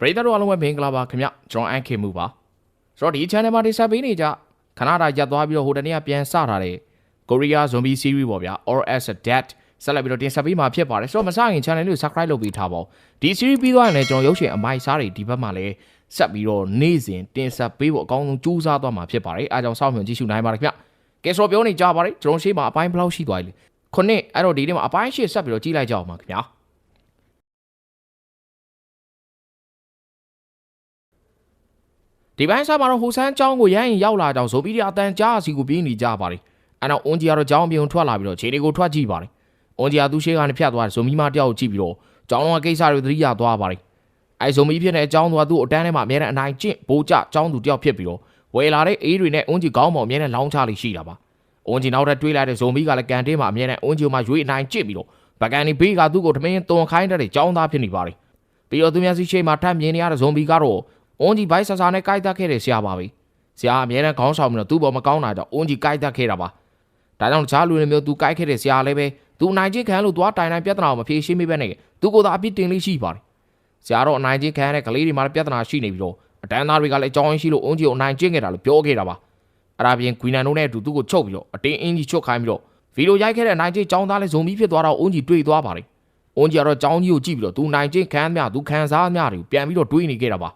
ပရိသတ်တို့အားလုံးပဲမင်္ဂလာပါခင်ဗျကျွန်တော်အန်ခေမှုပါဆိုတော့ဒီ channel မှာတင်ဆက်ပေးနေကြခဏတာရပ်သွားပြီးတော့ဟိုတနေ့ကပြန်စထားတဲ့ Korea Zombie Series ပေါ့ဗျာ or as a dead ဆက်လက်ပြီးတော့တင်ဆက်ပေးမှာဖြစ်ပါတယ်ဆိုတော့မစခင် channel လေးကို subscribe လုပ်ပေးထားပါဦးဒီ series ပြီးသွားရင်လည်းကျွန်တော်ရုပ်ရှင်အမိုက်စားတွေဒီဘက်မှာလည်းဆက်ပြီးတော့နေ့စဉ်တင်ဆက်ပေးဖို့အကောင်းဆုံးကြိုးစားသွားမှာဖြစ်ပါတယ်အားကြောင့်စောင့်မျှော်ကြည့်ရှုနိုင်ပါတယ်ခင်ဗျကဲဆိုတော့ပြောနေကြပါတယ်ကျွန်တော်ရှေ့မှာအပိုင်းဘယ်လောက်ရှိသွားပြီလဲခုနှစ်အဲ့တော့ဒီနေ့မှာအပိုင်းရှေ့ဆက်ပြီးတော့ကြည့်လိုက်ကြအောင်ပါခင်ဗျာ ဒီပိုင်းစားမှာတော့ဟိုဆန်းကျောင်းကိုရမ်းရင်ရောက်လာကြောင်းဇိုပီးရီအတန်ကြားစီကိုပြေးနေကြပါတယ်။အဲနောက်အွန်ဂျီကတော့ကျောင်းအပြင်ထွက်လာပြီးတော့ခြေတွေကိုထွက်ကြည့်ပါတယ်။အွန်ဂျီကသူ့ရှေ့ကနေဖြတ်သွားတယ်ဇိုမီမတယောက်ကိုကြည့်ပြီးတော့ကျောင်းတော်ကကိစ္စတွေသတိရသွားပါတယ်။အဲဇိုမီဖြစ်တဲ့အကြောင်းသူကသူ့အတန်းထဲမှာအများနဲ့အနိုင်ကျင့်ဘိုးကျကျောင်းသူတယောက်ဖြစ်ပြီးတော့ဝယ်လာတဲ့အေးတွေနဲ့အွန်ဂျီကောင်းမောင်အများနဲ့လောင်းချလေးရှိတာပါ။အွန်ဂျီနောက်ထပ်တွေးလိုက်တဲ့ဇိုမီကလည်းကန်တင်းမှာအများနဲ့အွန်ဂျီမှာရွေးအနိုင်ကျင့်ပြီးတော့ဘကန်နီဘေးကသူ့ကိုထမင်းသွန်ခိုင်းတဲ့ကျောင်းသားဖြစ်နေပါတယ်။ပြီးတော့သူမျက်စိရှိမှထပ်မြင်နေရတဲ့ဇွန်ဘီကတော့ အွန်ဂျီဘိုက်ဆာဆာနဲ့ကိုက်တက်ခဲ့တဲ့ဆရာပါပဲဆရာအမြဲတမ်းခေါင်းဆောင်ပြီးတော့သူ့ဘောမကောင်းတာကြောင့်အွန်ဂျီကိုက်တက်ခဲ့တာပါဒါကြောင့်တခြားလူတွေမျိုးသူကိုက်ခဲ့တဲ့ဆရာလည်းပဲသူအနိုင်ကျင့်ခံလို့သွားတိုင်တိုင်ပြဿနာကိုမဖြေရှင်းမိပဲနဲ့သူကိုယ်သာအပြစ်တင်လေးရှိပါတယ်ဆရာတော့အနိုင်ကျင့်ခံရတဲ့ကလေးတွေမှာလည်းပြဿနာရှိနေပြီးတော့အတန်းသားတွေကလည်းအကြောင်းရင်းရှိလို့အွန်ဂျီကိုအနိုင်ကျင့်ခဲ့တာလို့ပြောခဲ့တာပါအဲ့ဒါပြင်ဂွီနန်တို့နဲ့အတူသူ့ကိုချုပ်ပြီးတော့အတင်းအင်းကြီးချွတ်ခိုင်းပြီးတော့ဗီဒီယိုရိုက်ခဲ့တဲ့အနိုင်ကျင့်ចောင်းသားလည်းဇုံပြီးဖြစ်သွားတော့အွန်ဂျီတွေ့သွားပါတယ်အွန်ဂျီကတော့ចောင်းကြီးကိုကြည့်ပြီးတော့သူနိုင်ကျင့်ခံမြသူခံစားမြတွေကိုပြန်ပြီးတော့တွေးနေခဲ့တာပါ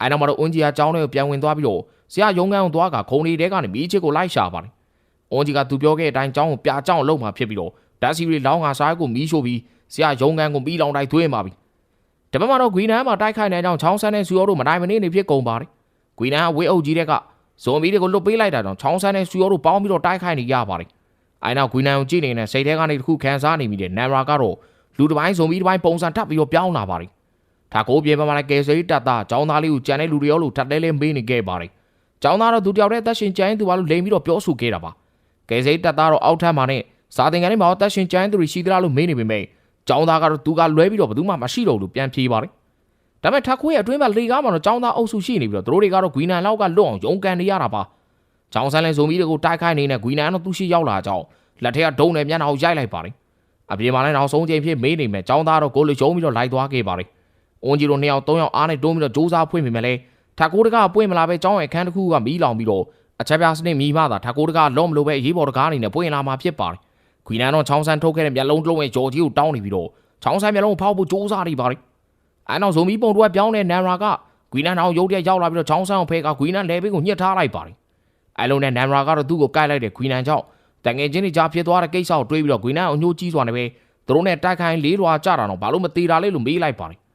အဲနောက်မှာတော့အွန်ကြီးကကျောင်းထဲကိုပြန်ဝင်သွားပြီးတော့ဆရာရုံးခန်းကိုသွားကခုံလေးတဲကနေမိချစ်ကိုလိုက်ရှာပါတယ်။အွန်ကြီးကသူပြောခဲ့တဲ့အတိုင်းကျောင်းကိုပြာကျောင်းလုံးမှာဖြစ်ပြီးတော့ဓာတ်စီတွေလောင်းကစားကိုမီးရှို့ပြီးဆရာရုံးခန်းကိုပြီးလောင်တိုက်သွင်းပါပြီ။တပတ်မှတော့ဂွေနန်းမှာတိုက်ခိုက်နေတဲ့အကြောင်းချောင်းဆန်းနဲ့ဆူရောတို့မနိုင်မနေနေဖြစ်ကုန်ပါတယ်။ဂွေနန်းကဝေးအုပ်ကြီးတဲ့ကဇွန်ဘီတွေကိုလွတ်ပေးလိုက်တာကြောင့်ချောင်းဆန်းနဲ့ဆူရောတို့ပေါင်းပြီးတော့တိုက်ခိုက်နေရပါတယ်။အဲနောက်ဂွေနန်းကိုကြည့်နေတဲ့စိတ်ထဲကနေတစ်ခုခံစားနေမိတဲ့နမ်ရာကတော့လူတစ်ပိုင်းဇွန်ဘီတစ်ပိုင်းပုံစံထပ်ပြီးတော့ပြောင်းလာပါတယ် ဒါကိုပြေပမှာလည်းကယ်ဆယ်ရေးတပ်သားចောင်းသားလေးကိုကြံတဲ့လူတွေရောလို့ထပ်လဲလဲမေးနေခဲ့ပါတယ်။ចောင်းသားတော့သူတယောက်တည်းတက်ရှင်ကြမ်းသူပါလို့လိန်ပြီးတော့ပြောဆိုခဲ့တာပါ။ကယ်ဆယ်ရေးတပ်သားတော့အောက်ထပ်မှာနဲ့စာသင်ခန်းထဲမှာတက်ရှင်ကြမ်းသူတွေရှိသလားလို့မေးနေပေမဲ့ចောင်းသားကတော့သူကလွဲပြီးတော့ဘယ်သူမှမရှိတော့လို့ပြန်ဖြေပါတယ်။ဒါပေမဲ့ထခွေးရဲ့အတွင်းမှာလေကားမှာတော့ចောင်းသားအုပ်စုရှိနေပြီးတော့သူတို့တွေကတော့ဂွီနန်လောက်ကလွတ်အောင်ရုံကန်နေရတာပါ။ចောင်းဆန်းလဲဇုံမီတွေကိုတိုက်ခိုက်နေတဲ့ဂွီနန်တော့သူရှိရောက်လာကြောင်းလက်ထက်ကဒုံနဲ့မျက်နှာကိုရိုက်လိုက်ပါတယ်။အပြင်မှာလည်းနောက်ဆုံးချိန်ဖြစ်မေးနေမဲ့ចောင်းသားတော့ကိုလိုရုံပြီးတော့လိုက်သွားခဲ့ပါတယ်။ အွန်ဂျီတို့နှစ်ယောက်သုံးယောက်အားနဲ့တွန်းပြီးတော့ဂျိုးစားဖွင့်မိမယ်လေထကိုးတကားပွင့်မလာပဲကျောင်းရဲ့အခန်းတစ်ခုကမီးလောင်ပြီးတော့အချက်ပြားစနစ်မီးမှသာထကိုးတကားလုံးမလို့ပဲအရေးပေါ်တကားအနေနဲ့ပွင့်လာမှာဖြစ်ပါတယ်။ခွီနန်တော့ချောင်းဆန်းထုတ်ခဲ့တဲ့မျက်လုံးတစ်လုံးရဲ့ဂျော်ကြီးကိုတောင်းနေပြီးတော့ချောင်းဆန်းမျက်လုံးကိုဖောက်ဖို့ဂျိုးစားနေပါတယ်။အဲနောက်ဇိုမီပုံတို့ကပြောင်းတဲ့နန်ရာကဂွီနန်အောင်ရုတ်တရက်ရောက်လာပြီးတော့ချောင်းဆန်းကိုဖဲကဂွီနန်လဲဘေးကိုညှစ်ထားလိုက်ပါတယ်။အဲလုံးနဲ့နန်ရာကတော့သူ့ကိုကိုက်လိုက်တဲ့ဂွီနန်ကြောင့်တငယ်ချင်းတွေကြားဖြစ်သွားတဲ့ကိစ္စကိုတွေးပြီးတော့ဂွီနန်ကိုညှိုးကြီးစွာနဲ့ပဲသူတို့နဲ့တိုက်ခိုင်းလေးလွာကြတာတော့ဘာလို့မသေးတာလဲလို့မေးလိုက်ပါတယ်။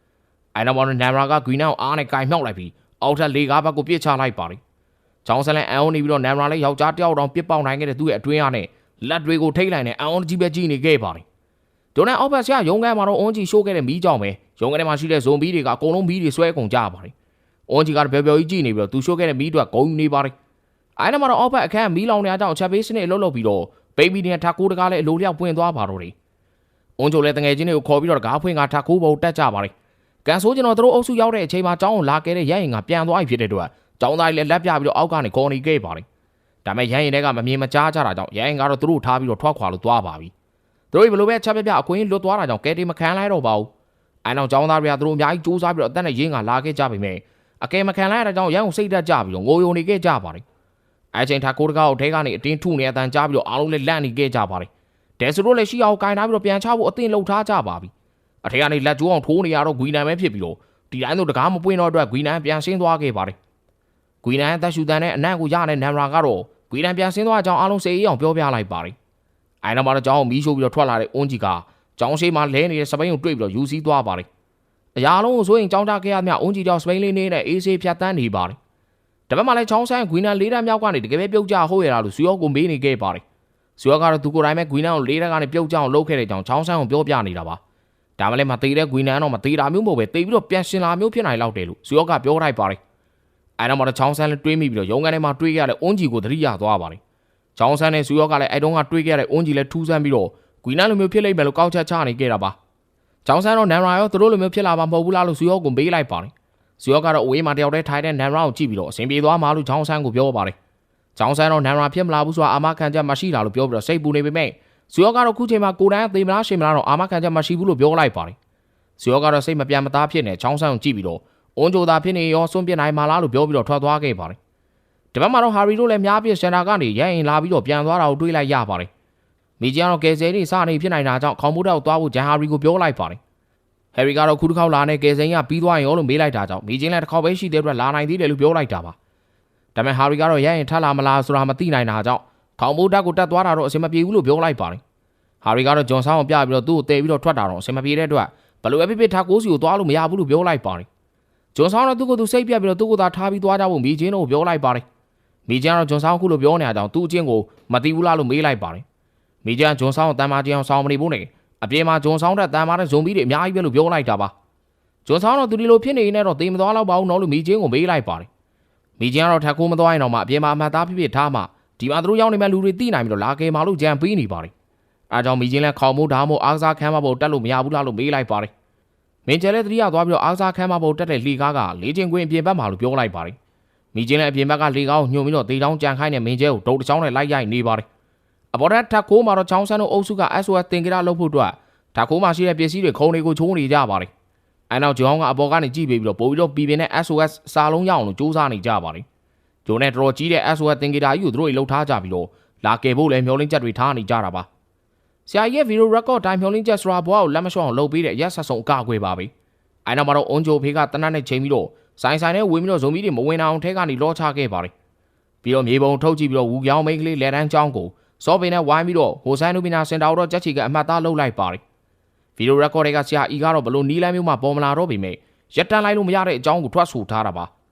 အဲနောက်မှာနန်ရာကဂွီနန်ကိုအားနဲ့ကင်မြောက်လိုက်ပြီးအောက်ထပ်လေကားဘက်ကိုပြစ်ချလိုက်ပါတယ်။ချောင်းဆန်လန်အန်အောင်နေပြီးတော့နမ်ရာလေးယောက်ျားတယောက်တောင်ပြစ်ပေါက်နိုင်ခဲ့တဲ့သူ့ရဲ့အတွင်းအားနဲ့လက်တွေကိုထိတ်လိုက်နေအန်အောင်ကြီးပဲကြီးနေခဲ့ပါတယ်။ဒိုနန်အောက်ဘက်ဆရာရုံးခန်းမှာတော့အွန်ကြီးရှိုးခဲ့တဲ့မီးကြောင်ပဲရုံးခန်းထဲမှာရှိတဲ့ဇွန်ဘီတွေကအကုန်လုံးမီးတွေဆွဲကုန်ကြပါတယ်။အွန်ကြီးကဘယ်ဘယ်ကြီးကြီးနေပြီးတော့သူရှိုးခဲ့တဲ့မီးတွေကဂုံနေပါတယ်။အဲနောက်မှာတော့အောက်ဘက်အခန်းမီးလောင်နေတဲ့အကြောင်းချက်ပေးစနစ်အလုပ်လုပ်ပြီးတော့ဘေဘီနဲ့ထကူတကားလည်းအလိုလျောက်ပွင့်သွားပါတော့တယ်။အွန်ချိုလည်းတငယ်ချင်းတွေကိုခေါ်ပြီးတော့တကားဖွင့်ကထကူဘုံတက်ကြပါတယ်။ ကန်ဆိုးကျွန်တော်တို့အုပ်စုရောက်တဲ့အချိန်မှာကျောင်းကိုလာခဲ့တဲ့ရရင်ကပြန်သွားပြီဖြစ်တဲ့အတွက်ကျောင်းသားတွေလည်းလက်ပြပြီးတော့အောက်ကနေခေါ်နေခဲ့ပါတယ်။ဒါပေမဲ့ရရင်တွေကမမြင်မကြားကြတာကြောင့်ရရင်ကတော့သူတို့ထားပြီးတော့ထွက်ခွာလို့သွားပါပြီ။သူတို့ဘယ်လိုပဲချက်ပြပြအကွင်းလွတ်သွားတာကြောင့်ကဲတီမခံလိုက်တော့ပါဘူး။အဲနောက်ကျောင်းသားတွေကသူတို့အများကြီးစူးစမ်းပြီးတော့အသက်နဲ့ရင်းကလာခဲ့ကြပြီမဲ့အကယ်မခံလိုက်ရတဲ့ကြောင့်ရန်ကိုစိတ်တက်ကြပြီးတော့ငိုယုံနေခဲ့ကြပါတယ်။အဲချိန်ထားကိုတကောက်ထဲကနေအတင်းထုနေအတန်ကြားပြီးတော့အားလုံးလည်းလန့်နေခဲ့ကြပါတယ်။ဒဲဆိုတို့လည်းရှိအောင်ကင်ထားပြီးတော့ပြန်ချဖို့အသင့်လှုပ်ထားကြပါပြီ။ အထက်ကနေလက်ကျိုးအောင်ထိုးနေရတော့ဂွီနန်ပဲဖြစ်ပြီးတော့ဒီတိုင်းတို့တကားမပွင့်တော့အတွက်ဂွီနန်ပြန်ဆင်းသွားခဲ့ပါတယ်ဂွီနန်တက်ရှူတန်နဲ့အနံ့ကိုရတဲ့နမ်ရာကတော့ဂွီနန်ပြန်ဆင်းသွားကြောင်းအားလုံးစေအေးအောင်ပြောပြလိုက်ပါတယ်အိုင်နောက်မှာတော့ကျောင်းကိုမီးရှို့ပြီးတော့ထွက်လာတဲ့အွန်ဂျီကကျောင်းရှိမှလဲနေတဲ့စပိန်ကိုတွေ့ပြီးတော့ယူစည်းသွားပါတယ်အရာလုံးကိုဆိုရင်ကျောင်းကြခဲ့ရမြအွန်ဂျီတောင်စပိန်လေးနေတဲ့အေးဆေးဖြတ်တန်းနေပါတယ်တပတ်မှလည်းချောင်းဆိုင်ဂွီနန်လေးတန်းမြောက်ကနေတကယ်ပဲပြုတ်ကြဟိုးရတာလို့ဇူယောကိုမေးနေခဲ့ပါတယ်ဇူယောကတော့သူကိုယ်တိုင်ပဲဂွီနန်ကိုလေးတန်းကနေပြုတ်ကြအောင်လုပ်ခဲ့တဲ့ကြောင့်ချောင်းဆိုင်ကိုပြောပြနေတာပါ ဒါမှလည်းမသေးတဲ့ဂွီနန်တော့မသေးတာမျိုးမဟုတ်ပဲတေးပြီးတော့ပြန်ရှင်လာမျိုးဖြစ်နိုင်လောက်တယ်လို့ဇူယောကပြောလိုက်ပါတယ်အဲတော့မှတော့ချောင်းဆန်းလည်းတွေးမိပြီးတော့ရုံကန်ထဲမှာတွေးရတဲ့အွန်ဂျီကိုသတိရသွားပါတယ်ချောင်းဆန်းနဲ့ဇူယောကလည်းအဲတုန်းကတွေးခဲ့တဲ့အွန်ဂျီလည်းထူးဆန်းပြီးတော့ဂွီနန်လိုမျိုးဖြစ်လိမ့်မယ်လို့ကောက်ချက်ချနေခဲ့တာပါချောင်းဆန်းတော့နန်ရာရောသူတို့လိုမျိုးဖြစ်လာမှာမဟုတ်ဘူးလားလို့ဇူယောကိုမေးလိုက်ပါတယ်ဇူယောကတော့အဝေးမှာတယောက်တည်းထိုင်တဲ့နန်ရာကိုကြည့်ပြီးတော့အဆင်ပြေသွားမှာလို့ချောင်းဆန်းကိုပြောပါတယ်ချောင်းဆန်းတော့နန်ရာဖြစ်မလာဘူးဆိုတာအာမခံချက်မရှိတာလို့ပြောပြီးတော့စိတ်ပူနေပေမဲ့ ဇူယောကတော့ခုချိန်မှာကိုယ်တိုင်သေမလားရှင်မလားတော့အာမခံချက်မရှိဘူးလို့ပြောလိုက်ပါတယ်ဇီယောကတော့စိတ်မပြတ်မသားဖြစ်နေချောင်းဆန်းကိုကြည့်ပြီးတော့အွန်ဂျိုသာဖြစ်နေရောစွန့်ပစ်နိုင်မှာလားလို့ပြောပြီးတော့ထွက်သွားခဲ့ပါတယ်ဒီဘက်မှာတော့ဟာရီတို့လည်းများပြစ်စင်တာကနေရရင်လာပြီးတော့ပြန်သွားတာကိုတွေးလိုက်ရပါတယ်မီဂျီကတော့ကယ်ဆယ်ရေးစနေဖြစ်နိုင်တာကြောင့်ခေါင်မိုးတောက်သွားဖို့ဂျန်ဟာရီကိုပြောလိုက်ပါတယ်ဟယ်ရီကတော့ခုတစ်ခေါက်လာနေကယ်ဆယ်ရေးကပြီးသွားရင်ရောလို့မေးလိုက်တာကြောင့်မီဂျင်းလည်းတစ်ခေါက်ပဲရှိတဲ့အတွက်လာနိုင်သေးတယ်လို့ပြောလိုက်တာပါဒါပေမဲ့ဟာရီကတော့ရရင်ထလာမလားဆိုတာမသိနိုင်တာကြောင့် ခေါင်မိုးတောက်ကိုတက်သွားတာတော့အဆင်မပြေဘူးလို့ပြောလိုက်ပါတယ်ဟာရီကတော့ဂျွန်ဆောင်းကိုပြပြီးတော့သူ့ကိုတဲပြီးတော့ထွက်တာတော့အဆင်မပြေတဲ့အတွက်ဘလို့အဖြစ်ဖြစ်ထားကိုးစီကိုသွားလို့မရဘူးလို့ပြောလိုက်ပါတယ်ဂျွန်ဆောင်းတော့သူ့ကိုယ်သူစိတ်ပြတ်ပြီးတော့သူ့ကိုယ်သာထားပြီးသွားကြဖို့မီဂျင်းတို့ပြောလိုက်ပါတယ်မီဂျင်းကတော့ဂျွန်ဆောင်းခုလိုပြောနေတာကြောင့်သူ့အချင်းကိုမတီးဘူးလားလို့မေးလိုက်ပါတယ်မီဂျင်းဂျွန်ဆောင်းကိုတန်မာကြီးအောင်ဆောင်းမနေဘူးနဲ့အပြေမှာဂျွန်ဆောင်းတဲ့တန်မာတဲ့ဇွန်ဘီတွေအများကြီးပဲလို့ပြောလိုက်တာပါဂျွန်ဆောင်းတော့သူဒီလိုဖြစ်နေနေတော့တေးမသွားတော့ပါဘူးနော်လို့မီဂျင်းကိုမေးလိုက်ပါတယ်မီဂျင်းကတော့ထက်ခိုးမသွားရင်တော့မှအပြေမှာအမှတ်သားဖြစ်ဖြစ်ထားမှ ဒီမှာသူတို့ရောက်နေမဲ့လူတွေသိနိုင်ပြီးတော့လာကေမာလို့ကြံပေးနေပါတယ်အဲကြောင့်မီဂျင်းလည်းခေါင်မိုးဓာမို့အားစားခမ်းမဖို့တက်လို့မရဘူးလားလို့မေးလိုက်ပါတယ်မင်းကျဲလည်းတတိယသွားပြီးတော့အားစားခမ်းမဖို့တက်တဲ့လှီကားကလေးချင်းကွင်းအပြင်ဘက်မှာလို့ပြောလိုက်ပါတယ်မိချင်းလည်းအပြင်ဘက်ကလေကောင်းညှို့ပြီးတော့တေချောင်းကြံခိုင်းတဲ့မင်းကျဲကိုဒုတ်တစ်ချောင်းနဲ့လိုက်ရိုက်နေပါတယ်အပေါ်ထက်ထက်ခိုးမှာတော့ချောင်းဆန်းတို့အုပ်စုက SOS တင်ကြရလုပ်ဖို့အတွက်ထက်ခိုးမှာရှိတဲ့ပစ္စည်းတွေခုံတွေကိုချိုးနေကြပါတယ်အဲနောက်ဂျောင်းကအပေါ်ကနေကြည့်ပေးပြီးတော့ပို့ပြီးတော့ပြည်ပြင်းတဲ့ SOS စာလုံးရအောင်လို့စူးစမ်းနေကြပါတယ် ဂျိုနဲ့တော်တော်ကြီးတဲ့ SOS တင်ကြတာကြီးကိုသူတို့လှုပ်ထားကြပြီးတော့လာကယ်ဖို့လည်းမျောလင်းချက်တွေထားနေကြတာပါဆရာကြီးရဲ့ဗီဒီယိုရက်ကော့တိုင်းမျောလင်းချက်ဆိုတာဘွားကိုလက်မလျှော့အောင်လုပ်ပေးတဲ့ရက်ဆက်ဆုံးအကအကွယ်ပါပဲအဲနောက်မှာတော့အွန်ဂျိုဖေးကတနတ်နဲ့ချိန်ပြီးတော့ဆိုင်ဆိုင်နဲ့ဝင်ပြီးတော့ဇုံမီတွေမဝင်အောင်ထဲကနေလောချခဲ့ပါတယ်ပြီးတော့မြေပုံထုတ်ကြည့်ပြီးတော့ဝူပြောင်းမိန်းကလေးလက်တန်းချောင်းကိုစောပင်နဲ့ဝိုင်းပြီးတော့ဟိုဆိုင်နူပီနာစင်တာတော့ကြက်ချီကအမှတ်သားလုပ်လိုက်ပါတယ်ဗီဒီယိုရက်ကော့တွေကဆရာအီကတော့ဘလို့နီးလမ်းမျိုးမှာပေါ်မလာတော့ပေမဲ့ရက်တန်လိုက်လို့မရတဲ့အကြောင်းကိုထွက်ဆိုထားတာပါ။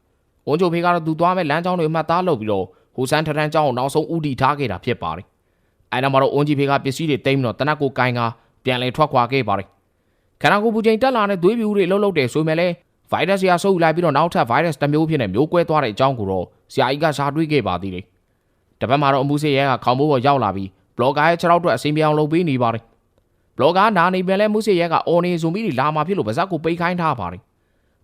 ဝန်ချိုဖေးကတော့သူသွားမဲ့လမ်းကြောင်းတွေအမှတ်သားလုပ်ပြီးတော့ဟိုဆန်းထထန်းကြောင်းကိုနောက်ဆုံးဥတီထားခဲ့တာဖြစ်ပါတယ်။အဲနောက်မှာတော့ဝန်ကြီးဖေးကပစ္စည်းတွေတိမ့်ပြီးတော့တနက်ကိုကိုင်းကပြန်လည်ထွက်ခွာခဲ့ပါတယ်။ခန္ဓာကိုယ်ပူချိန်တက်လာတဲ့သွေးပြူတွေလှုပ်လှုပ်တယ်ဆိုမဲ့လည်း virus ရာဆုပ်လိုက်ပြီးတော့နောက်ထပ် virus တစ်မျိုးဖြစ်နေမျိုးကွဲသွားတဲ့အကြောင်းကိုတော့ဆရာကြီးကရှာတွေးခဲ့ပါသေးတယ်။တပတ်မှာတော့အမှုစေရဲကခေါင်းမိုးပေါ်ရောက်လာပြီး blogger ရဲ့ခြေထောက်အတွက်အစိမ်းပြောင်းလုပ်ပေးနေပါတယ်။ blogger နာနေပြန်လဲမှုစေရဲကအော်နေဆိုပြီးလာမှဖြစ်လို့ပါဇက်ကိုပိတ်ခိုင်းထားပါတယ်။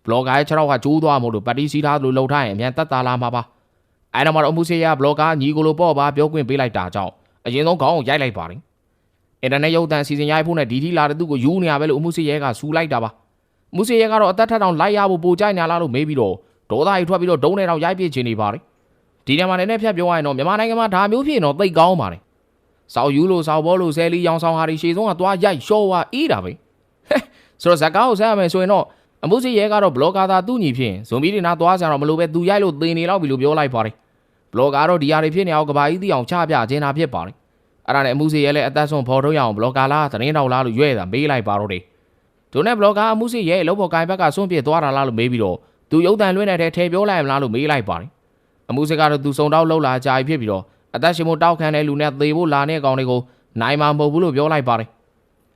blogger ရဲ့ခြေထောက်ကကျိုးသွားမို့လို့ပတ်တီစီထားလို့လှုပ်ထားရင်အမြန်တက်တာလာမှာပါ။အဲတော့မှတော့အမှုစေရဲ blogger ညီကိုလိုပေါ့ပါပြောခွင့်ပေးလိုက်တာကြောင့်အရင်ဆုံးခေါင်းကိုရိုက်လိုက်ပါတယ်။အင်တာနက်ရုပ်သံစီစဉ်ရိုက်ဖို့နဲ့ဒီဒီလာတဲ့သူ့ကိုယူနေရပဲလို့အမှုစေရဲကစူလိုက်တာပါ။မှုစေရဲကတော့အသက်ထက်တောင်လိုက်ရဖို့ပိုကြိုက်ညာလားလို့မေးပြီးတော့ဒေါသကြီးထွက်ပြီးတော့ဒုံးနဲ့တော့ရိုက်ပြစ်ချင်နေပါတယ်။ဒီထဲမှာလည်းနဲ့ဖြတ်ပြောရရင်တော့မြန်မာနိုင်ငံမှာဒါမျိုးဖြစ်ရင်တော့သိကောင်းပါတယ်။စောက်ယူလို့စောက်ဘောလို့ဆဲလီရောင်ဆောင်ဟာတွေရှေ့ဆုံးကသွားရိုက်ရှော့ဝါအေးတာပဲ။ဟဲ့ဆိုတော့ဇက်ကားကိုဆက်ရမယ်ဆိုရင်တော့ အမှုစီရဲကတော့ဘလော့ကာသာသူ့ညီဖြစ်ဇွန်ဘီတွေနာသွားကြတော့မလို့ပဲသူရိုက်လို့သေနေတော့ပြီလို့ပြောလိုက်ပါတယ်။ဘလော့ကာတော့ဒီဟာတွေဖြစ်နေအောင်ကဘာကြီးသိအောင်ချပြခြင်းတာဖြစ်ပါတယ်။အဲ့ဒါနဲ့အမှုစီရဲလည်းအသက်ဆုံးဖော်ထုတ်ရအောင်ဘလော့ကာလားသတင်းတော်လားလို့ရွဲ့တာမေးလိုက်ပါတော့တယ်။ဒိုနဲ့ဘလော့ကာအမှုစီရဲလောက်ပေါ်ကိုင်ဘက်ကဆွန့်ပစ်သွားတာလားလို့မေးပြီးတော့သူရုပ်တံလွှဲနေတဲ့ထဲပြောလိုက်မလားလို့မေးလိုက်ပါတယ်။အမှုစီကတော့သူစုံတောက်လှုပ်လာကြာပြီဖြစ်ပြီးတော့အသက်ရှင်မို့တောက်ခံတဲ့လူနဲ့သေဖို့လာတဲ့အကောင်တွေကိုနိုင်မှာမဟုတ်ဘူးလို့ပြောလိုက်ပါတယ်။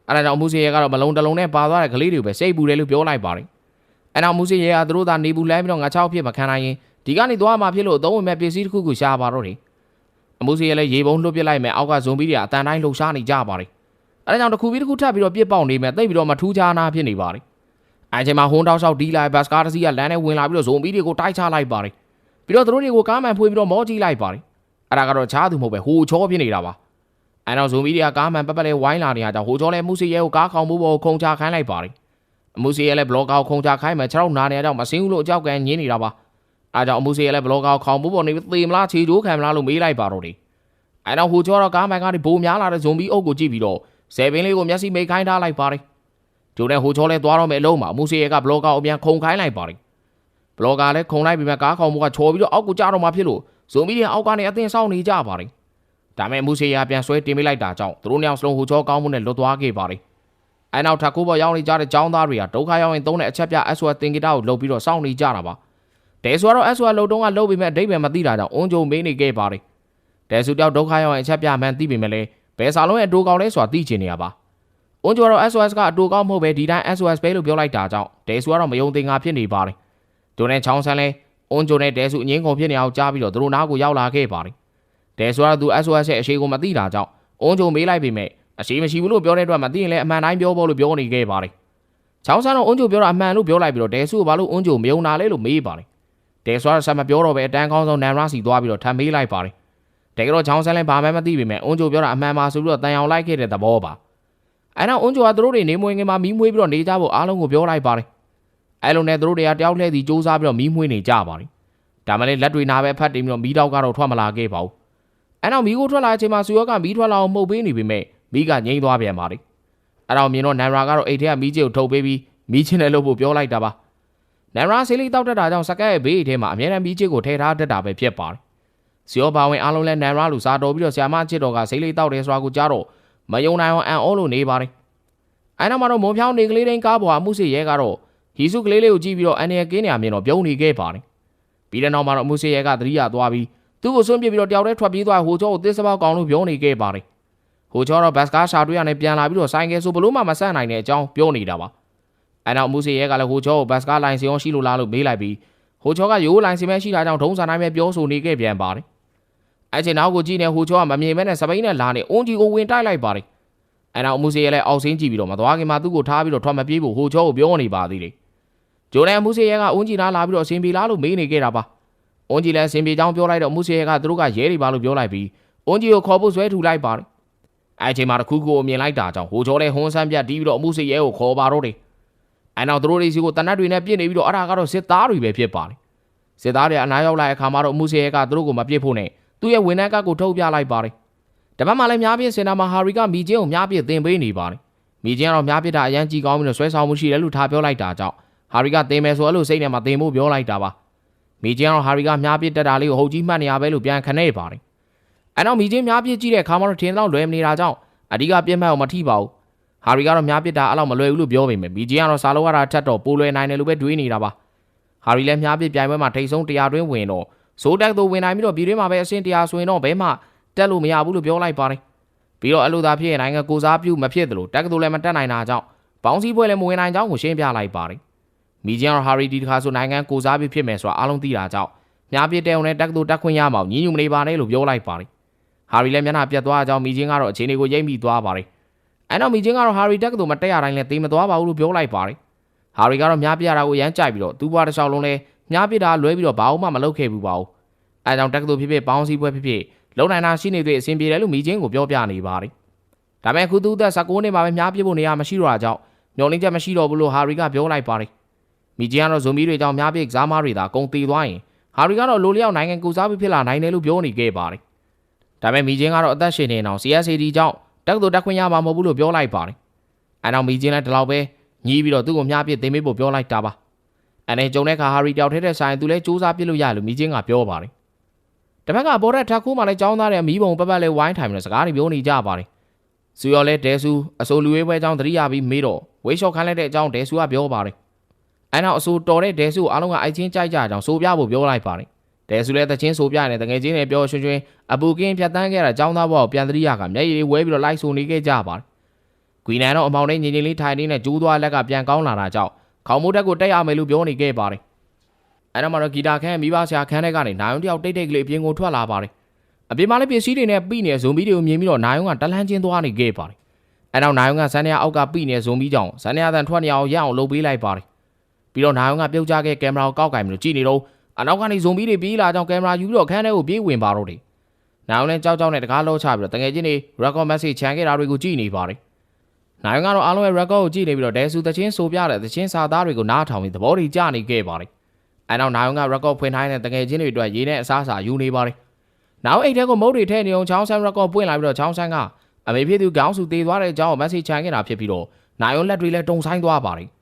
အဲဒါကြောင့်အမှုစီရဲကတော့မလုံးတလုံးနဲ့ပါသွားတဲ့ကလေးတွေကိုပဲစိတ်ပူတယ်လို့ပြောလိုက်ပါတယ်။အဲနောက်အမှုစီရဲကသူတို့သာနေပူလဲပြီးတော့ငါချောက်ဖြစ်မခံနိုင်ရင်ဒီကနေသွားမှာဖြစ်လို့အသုံးဝင်မဲ့ပစ္စည်းတစ်ခုခုရှားပါတော့တယ်။အမှုစီရဲလည်းရေပုံလွှတ်ပစ်လိုက်မယ်အောက်ကဇွန်ဘီတွေကအတန်တိုင်းလှုပ်ရှားနေကြပါတယ်။အဲဒါကြောင့်တစ်ခုပြီးတစ်ခုထပ်ပြီးတော့ပြစ်ပေါက်နေမယ်တိတ်ပြီးတော့မထူးခြားနာဖြစ်နေပါတယ်။အဲချိန်မှာဟွန်းတောက်လျှောက်ဒီလိုက်ဘတ်စကားတစ်စီးကလမ်းထဲဝင်လာပြီးတော့ဇွန်ဘီတွေကိုတိုက်ချလိုက်ပါတယ်။ပြီးတော့သူတို့တွေကိုကားမှန်ဖွေးပြီးတော့မောကြည့်လိုက်ပါတယ်။အဲဒါကတော့ချားသူမဟုတ်ပဲဟိုချောဖြစ်နေတာပါ။ အဲနောက်ဇွန်ဘီတွေကကားမှန်ပတ်ပတ်လေးဝိုင်းလာနေတာကြောင့်ဟိုချောလဲမှုစီရဲကိုကားခေါင်မှုပေါ်ခုံချခိုင်းလိုက်ပါတယ်။အမှုစီရဲလည်းဘလော့ကောက်ခုံချခိုင်းမယ်ခြေထောက်နာနေတဲ့အကြောင်းမစင်းဘူးလို့အကြောက်ကန်ညင်းနေတာပါ။အဲကြောင့်အမှုစီရဲလည်းဘလော့ကောက်ခေါင်မှုပေါ်နေသေမလားခြေကျိုးခံမလားလို့မေးလိုက်ပါတော့တယ်။အဲနောက်ဟိုချောတော့ကားမှန်ကနေဘိုးများလာတဲ့ဇွန်ဘီအုပ်ကိုကြည့်ပြီးတော့ဆယ်ပင်းလေးကိုမျက်စိမိတ်ခိုင်းထားလိုက်ပါတယ်။ဂျိုနဲ့ဟိုချောလဲသွားတော့မယ်အလုံးမှာအမှုစီရဲကဘလော့ကောက်အပြန်ခုံခိုင်းလိုက်ပါတယ်။ဘလော့ကာလည်းခုံလိုက်ပြီးမှကားခေါင်မှုကချော်ပြီးတော့အောက်ကိုကျတော့မှဖြစ်လို့ဇွန်ဘီတွေအောက်ကနေအသင်းဆောင်နေကြပါတယ်။ ဒါမဲ့အမှုစီရဲပြန်ဆွဲတင်ပေးလိုက်တာကြောင့်သူတို့နှစ်ယောက်စလုံးဟိုချောကောင်းမှုနဲ့လွတ်သွားခဲ့ပါတယ်။အဲနောက်ထပ်ကိုပေါ်ရောက်နေကြတဲ့ចောင်းသားတွေကဒုက္ခရောက်ရင်သုံးတဲ့အချက်ပြ SOS တင်ဂီတာကိုလှုပ်ပြီးတော့စောင့်နေကြတာပါ။တဲဆိုကတော့ SOS လှုပ်တုံးကလှုပ်ပြီးမဲ့အတိတ်ပဲမသိတာကြောင့်အုံကြုံမေးနေခဲ့ပါတယ်။တဲဆိုတယောက်ဒုက္ခရောက်ရင်အချက်ပြမှန်သိပေမဲ့လည်းဘယ်စာလုံးရဲ့အတူကောင်းလဲဆိုတာသိချင်နေရပါ။အုံကြုံကတော့ SOS ကအတူကောင်းမဟုတ်ပဲဒီတိုင်း SOS ပဲလို့ပြောလိုက်တာကြောင့်တဲဆိုကတော့မယုံသင်္ကာဖြစ်နေပါတယ်။ဒိုနဲ့ချောင်းဆန်းလဲအုံကြုံနဲ့တဲဆိုအငင်းကုန်ဖြစ်နေအောင်ကြားပြီးတော့သူတို့နားကိုရောက်လာခဲ့ပါတယ်။ တဲဆိုကတော့သူ SOS ရဲ့အရှိကိုမသိတာကြောင့်အုံကြုံမေးလိုက်ပေမဲ့အရှိမရှိဘူးလို့ပြောတဲ့အတွက်မသိရင်လည်းအမှန်တိုင်းပြောဖို့လို့ပြောနေခဲ့ပါတယ်။ချောင်းဆန်းတော့အုံကြိုပြောတာအမှန်လို့ပြောလိုက်ပြီးတော့ဒဲဆူကဘာလို့အုံကြိုမယုံနာလဲလို့မေးပါတယ်။ဒဲဆွာဆက်မပြောတော့ပဲအတန်းကောင်းဆုံးနန်ရာစီသွားပြီးတော့ထပ်မေးလိုက်ပါတယ်။တကယ်တော့ချောင်းဆန်းလည်းဘာမှမသိပေမဲ့အုံကြိုပြောတာအမှန်ပါဆိုပြီးတော့တန်အောင်လိုက်ခဲ့တဲ့သဘောပါ။အဲနောက်အုံကြိုကသူတို့တွေနေမွေငင်မှာမီးမွေးပြီးတော့နေကြဖို့အားလုံးကိုပြောလိုက်ပါတယ်။အဲလိုနဲ့သူတို့တွေကတယောက်လှည့်စီစူးစမ်းပြီးတော့မီးမွှေးနေကြပါတယ်ဒါမှလည်းလက်တွေနာပဲဖတ်တင်ပြီးတော့မီးတောက်ကတော့ထွက်မလာခဲ့ပါဘူး အဲနောက်မီးကိုထွက်လာတဲ့အချိန်မှာစုရောကမီးထွက်လာအောင်မှုတ်ပေးနေပေမဲ့မီးကငြိမ်းသွားပြန်ပါတယ်အဲတော့မြင်တော့နန်ရာကတော့အိတ်ထဲကမီးကြီးကိုထုတ်ပေးပြီးမီးချင်းနဲ့လို့ဖို့ပြောလိုက်တာပါနန်ရာဆေးလေးတောက်တတ်တာကြောင့်စကက်ရဲ့ဘေးအိတ်ထဲမှာအများနဲ့မီးကြီးကိုထည့်ထားတတ်တာပဲဖြစ်ပါတယ်စီရောပါဝင်အားလုံးလဲနန်ရာလူစားတော်ပြီးတော့ဆ iam မချစ်တော်ကဆေးလေးတောက်တယ်ဆိုတာကိုကြားတော့မယုံနိုင်အောင်အန်အောလို့နေပါတယ်အဲနောက်မှာတော့မုံဖြောင်းနေကလေးတိုင်းကားပေါ်အမှုစစ်ရဲကတော့ဟီစုကလေးလေးကိုကြည့်ပြီးတော့အန်ရကင်းနေရမြင်တော့ပြုံးနေခဲ့ပါတယ်ပြီးတဲ့နောက်မှာတော့အမှုစစ်ရဲကသတိရသွားပြီး သူ့ကိုစွန့်ပစ်ပြီးတော့တယောက်တည်းထွက်ပြေးသွားဟိုချောကိုသစ်စပေါက်ကောင်လို့ပြောနေခဲ့ပါတယ်ဟိုချောတော့ဘတ်စကားရှာတွေ့ရနဲ့ပြန်လာပြီးတော့ဆိုင်ကယ်ဆိုဘလို့မှမဆန့်နိုင်တဲ့အကြောင်းပြောနေတာပါအဲနောက်အမှုစစ်ရဲကလည်းဟိုချောကိုဘတ်စကားလိုင်စီအောင်ရှိလို့လားလို့မေးလိုက်ပြီးဟိုချောကရိုးလိုင်စီမဲရှိတာကြောင့်ဒုံးစာနိုင်ပဲပြောဆိုနေခဲ့ပြန်ပါတယ်အဲ့ချိန်နောက်ကိုကြည့်နေဟိုချောကမမြင်မဲနဲ့စပိန်နဲ့လာနေအွန်ကြီးကိုဝင်တိုက်လိုက်ပါတယ်အဲနောက်အမှုစစ်ရဲလည်းအောက်ဆင်းကြည့်ပြီးတော့မသွားခင်မှာသူ့ကိုထားပြီးတော့ထွက်မပြေးဖို့ဟိုချောကိုပြောနေပါသေးတယ်ဂျိုဒန်အမှုစစ်ရဲကအွန်ကြီးလားလာပြီးတော့အစင်ပြေလားလို့မေးနေခဲ့တာပါ အွန်ကြီးလည်းအစင်ပြေကြောင်းပြောလိုက်တော့အမှုစစ်ရဲကသူတို့ကရဲတွေပါလို့ပြောလိုက်ပြီးအွန်ကြီးကိုခေါ်ဖို့ဆွဲထူလိုက်ပါတယ်အဲ့ချိန်မှာတခုခုကိုမြင်လိုက်တာကြောင့်ဟိုချောလည်းဟွန်းဆန်းပြတ်တီးပြီးတော့အမှုစစ်ရဲကိုခေါ်ပါတော့တယ်အဲနောက်သူတို့တွေစီကိုတနတ်တွေနဲ့ပြစ်နေပြီးတော့အဲ့ဒါကတော့စစ်သားတွေပဲဖြစ်ပါတယ်စစ်သားတွေအနားရောက်လာတဲ့အခါမှာတော့အမှုစစ်ရဲကသူတို့ကိုမပြစ်ဖို့နဲ့သူ့ရဲ့ဝန်ထမ်းကကိုထုတ်ပြလိုက်ပါတယ်တပတ်မှလည်းများပြစ်စင်တာမှာဟာရီကမီချင်းကိုများပြစ်တင်ပေးနေပါတယ်မီချင်းကတော့များပြစ်တာအရန်ကြီးကောင်းပြီးတော့ဆွဲဆောင်မှုရှိတယ်လို့ထားပြောလိုက်တာကြောင့်ဟာရီကတင်မယ်ဆိုအဲ့လိုစိတ်နဲ့မှတင်ဖို့ပြောလိုက်တာပါ မီချင်းကတော့ဟာရီကများပြစ်တက်တာလေးကိုဟုတ်ကြီးမှတ်နေရပဲလို့ပြန်ခနဲ့ပါတယ်အဲနောက်မီချင်းများပြစ်ကြည့်တဲ့အခါမှာတော့ထင်းတော့လွယ်မနေတာကြောင့်အဓိကပြစ်မှတ်အောင်မထိပါဘူးဟာရီကတော့များပြစ်တာအဲ့လောက်မလွယ်ဘူးလို့ပြောပေမဲ့မီချင်းကတော့စာလုံးရတာထက်တော့ပိုလွယ်နိုင်တယ်လို့ပဲတွေးနေတာပါဟာရီလည်းများပြစ်ပြိုင်ပွဲမှာထိတ်ဆုံးတရားတွင်းဝင်တော့ဇိုးတက်သူဝင်နိုင်ပြီးတော့ပြည်တွင်းမှာပဲအဆင့်တရားဆိုရင်တော့ဘဲမှတက်လို့မရဘူးလို့ပြောလိုက်ပါတယ်ပြီးတော့အလို့သာဖြစ်ရင်နိုင်ငံကိုစားပြုမဖြစ်တယ်လို့တက်ကတူလည်းမတက်နိုင်တာကြောင့်ဘောင်းစည်းပွဲလည်းမဝင်နိုင်ကြောင်းကိုရှင်းပြလိုက်ပါတယ် မိဂျန်ရော်ဟာရီဒီတခါဆိုနိုင်ငံကိုစားပြုဖြစ်မယ်ဆိုတာအားလုံးသိတာကြောင့်မြားပြတဲ့ုံနဲ့တက်ကတူတက်ခွင့်ရမှာညင်းညူမနေပါနဲ့လို့ပြောလိုက်ပါတယ်ဟာရီလည်းမျက်နှာပြတ်သွားကြောင်းမိဂျင်ကတော့အခြေအနေကိုရိပ်မိသွားပါတယ်အဲနောက်မိဂျင်ကတော့ဟာရီတက်ကတူမတက်ရတိုင်းလည်းသိမသွားပါဘူးလို့ပြောလိုက်ပါတယ်ဟာရီကတော့မြားပြတာကိုရမ်းကြိုက်ပြီးတော့သူ့ဘွားတစ်လျှောက်လုံးလဲမြားပြတာလွဲပြီးတော့ဘာမှမလုပ်ခဲ့ဘူးပါဘူးအဲကြောင့်တက္ကသိုလ်ဖြစ်ဖြစ်ပေါင်းစည်းပွဲဖြစ်ဖြစ်လုံနိုင်တာရှိနေသေးအဆင်ပြေတယ်လို့မိချင်းကိုပြောပြနေပါတယ်။ဒါပေမဲ့ခုသူ့သက်16နှစ်မှာပဲများပြဖို့နေရမရှိတော့တာကြောင့်ညှော်လင်းချက်မရှိတော့ဘူးလို့ဟာရီကပြောလိုက်ပါတယ်။ မိချင်းကတော့ဇွန်မီတွေကြောင့်များပြကစားမားတွေသာကုန်သေးသွားရင်ဟာရီကတော့လိုလျောက်နိုင်ငံကူစားပြီးဖြစ်လာနိုင်တယ်လို့ပြောနေခဲ့ပါတယ်။ဒါပေမဲ့မိချင်းကတော့အသက်ရှင်နေအောင် CSAD ကြောင့်တက္ကသိုလ်တက်ခွင့်ရမှာမဟုတ်ဘူးလို့ပြောလိုက်ပါတယ်။အဲနောက်မိချင်းလည်းဒီလောက်ပဲညီးပြီးတော့သူ့ကိုများပြတင်ပေးဖို့ပြောလိုက်တာပါ။အဲနဲ့ကြုံတဲ့အခါဟာရီတယောက်ထဲတဲ့ဆိုင်သူလည်းစူးစမ်းပြစ်လို့ရလို့မိချင်းကပြောပါတယ်။တစ်ဖက်ကပေါ်တဲ့ထက်ခိုးမှလည်းကြောင်းသားတဲ့မီးပုံပတ်ပတ်လေးဝိုင်းထိုင်ပြီးတော့စကားတွေပြောနေကြပါတယ်။စူရော်လဲဒဲဆူအဆိုလူဝေးပွဲအကြောင်းသတိရပြီးမေးတော့ဝေးလျှော့ခိုင်းလိုက်တဲ့အကြောင်းဒဲဆူကပြောပါတယ်။ အဲနောက်အဆိုတော်တဲ့ဒဲဆူအားလုံးကအိုက်ချင်းကြိုက်ကြအောင်ဆိုပြဖို့ပြောလိုက်ပါတယ်။ဒဲဆူလည်းတချင်းဆိုပြနေတငယ်ချင်းတွေပြောရွှင်ရွှင်အပူကင်းဖြတ်တန်းခဲ့တာကြောင်းသားဘောကိုပြန်သတိရကမျက်ရည်တွေဝဲပြီးတော့လိုက်ဆိုနေခဲ့ကြပါတယ်။ကွီနန်တော့အမောင်နဲ့ညီညီလေးထိုင်နေတဲ့ကျိုးသွားလက်ကပြန်ကောင်းလာတာကြောင့်ခေါင်းမိုးတက်ကိုတက်ရမယ်လို့ပြောနေခဲ့ပါတယ်။အဲ့တော့မှတော့ဂီတာခန်းမိဘဆရာခန်းထဲကနေနိုင်ုံတယောက်တိတ်တိတ်ကလေးအပြင်ကိုထွက်လာပါတယ်။အပြင်မှာလည်းပစ္စည်းတွေနဲ့ပြီးနေတဲ့ဇွန်ဘီတွေကိုမြင်ပြီးတော့နိုင်ုံကတလန်းချင်းသွားနေခဲ့ပါတယ်။အဲ့တော့နိုင်ုံကဆန်းရအောက်ကပြီးနေတဲ့ဇွန်ဘီကြောင့်ဆန်းရတန်ထွက်နေအောင်ရအောင်လုပ်ပေးလိုက်ပါတယ်။ ပြီးတော့နိုင်ုံကပြုတ်ကြခဲ့ကင်မရာကိုကောက်ကင်ပြီးတော့ကြည့်နေတော့အနောက်ကနေဇွန်ဘီတွေပြေးလာကြောင်းကင်မရာယူပြီးတော့ခန်းထဲကိုပြေးဝင်ပါတော့တယ်။နိုင်ုံလည်းကြောက်ကြောက်နဲ့တကားလောချပြီးတော့တငယ်ချင်းတွေ record message ချန်ခဲ့တာတွေကိုကြည့်နေပါတယ်။နိုင်ုံကတော့အားလုံးရဲ့ record ကိုကြည့်နေပြီးတော့ဒဲဆူတချင်းဆိုပြတဲ့တချင်းစာသားတွေကိုနားထောင်ပြီးသဘောတွေကျနေခဲ့ပါတယ်။အဲနောက်နိုင်ုံက record ဖွင့်ထားတဲ့တငယ်ချင်းတွေအတွက်ရေးနဲ့အစားအစာယူနေပါတယ်။နောက်အိတ်ထဲကိုမုတ်တွေထည့်နေအောင်ချောင်းဆန်း record ပွင့်လာပြီးတော့ချောင်းဆန်းကအမေဖြစ်သူခေါင်းစုတေးသွားတဲ့အကြောင်းကို message ချန်ခဲ့တာဖြစ်ပြီးတော့နိုင်ုံလက်တွေလည်းတုံဆိုင်သွားပါတယ်။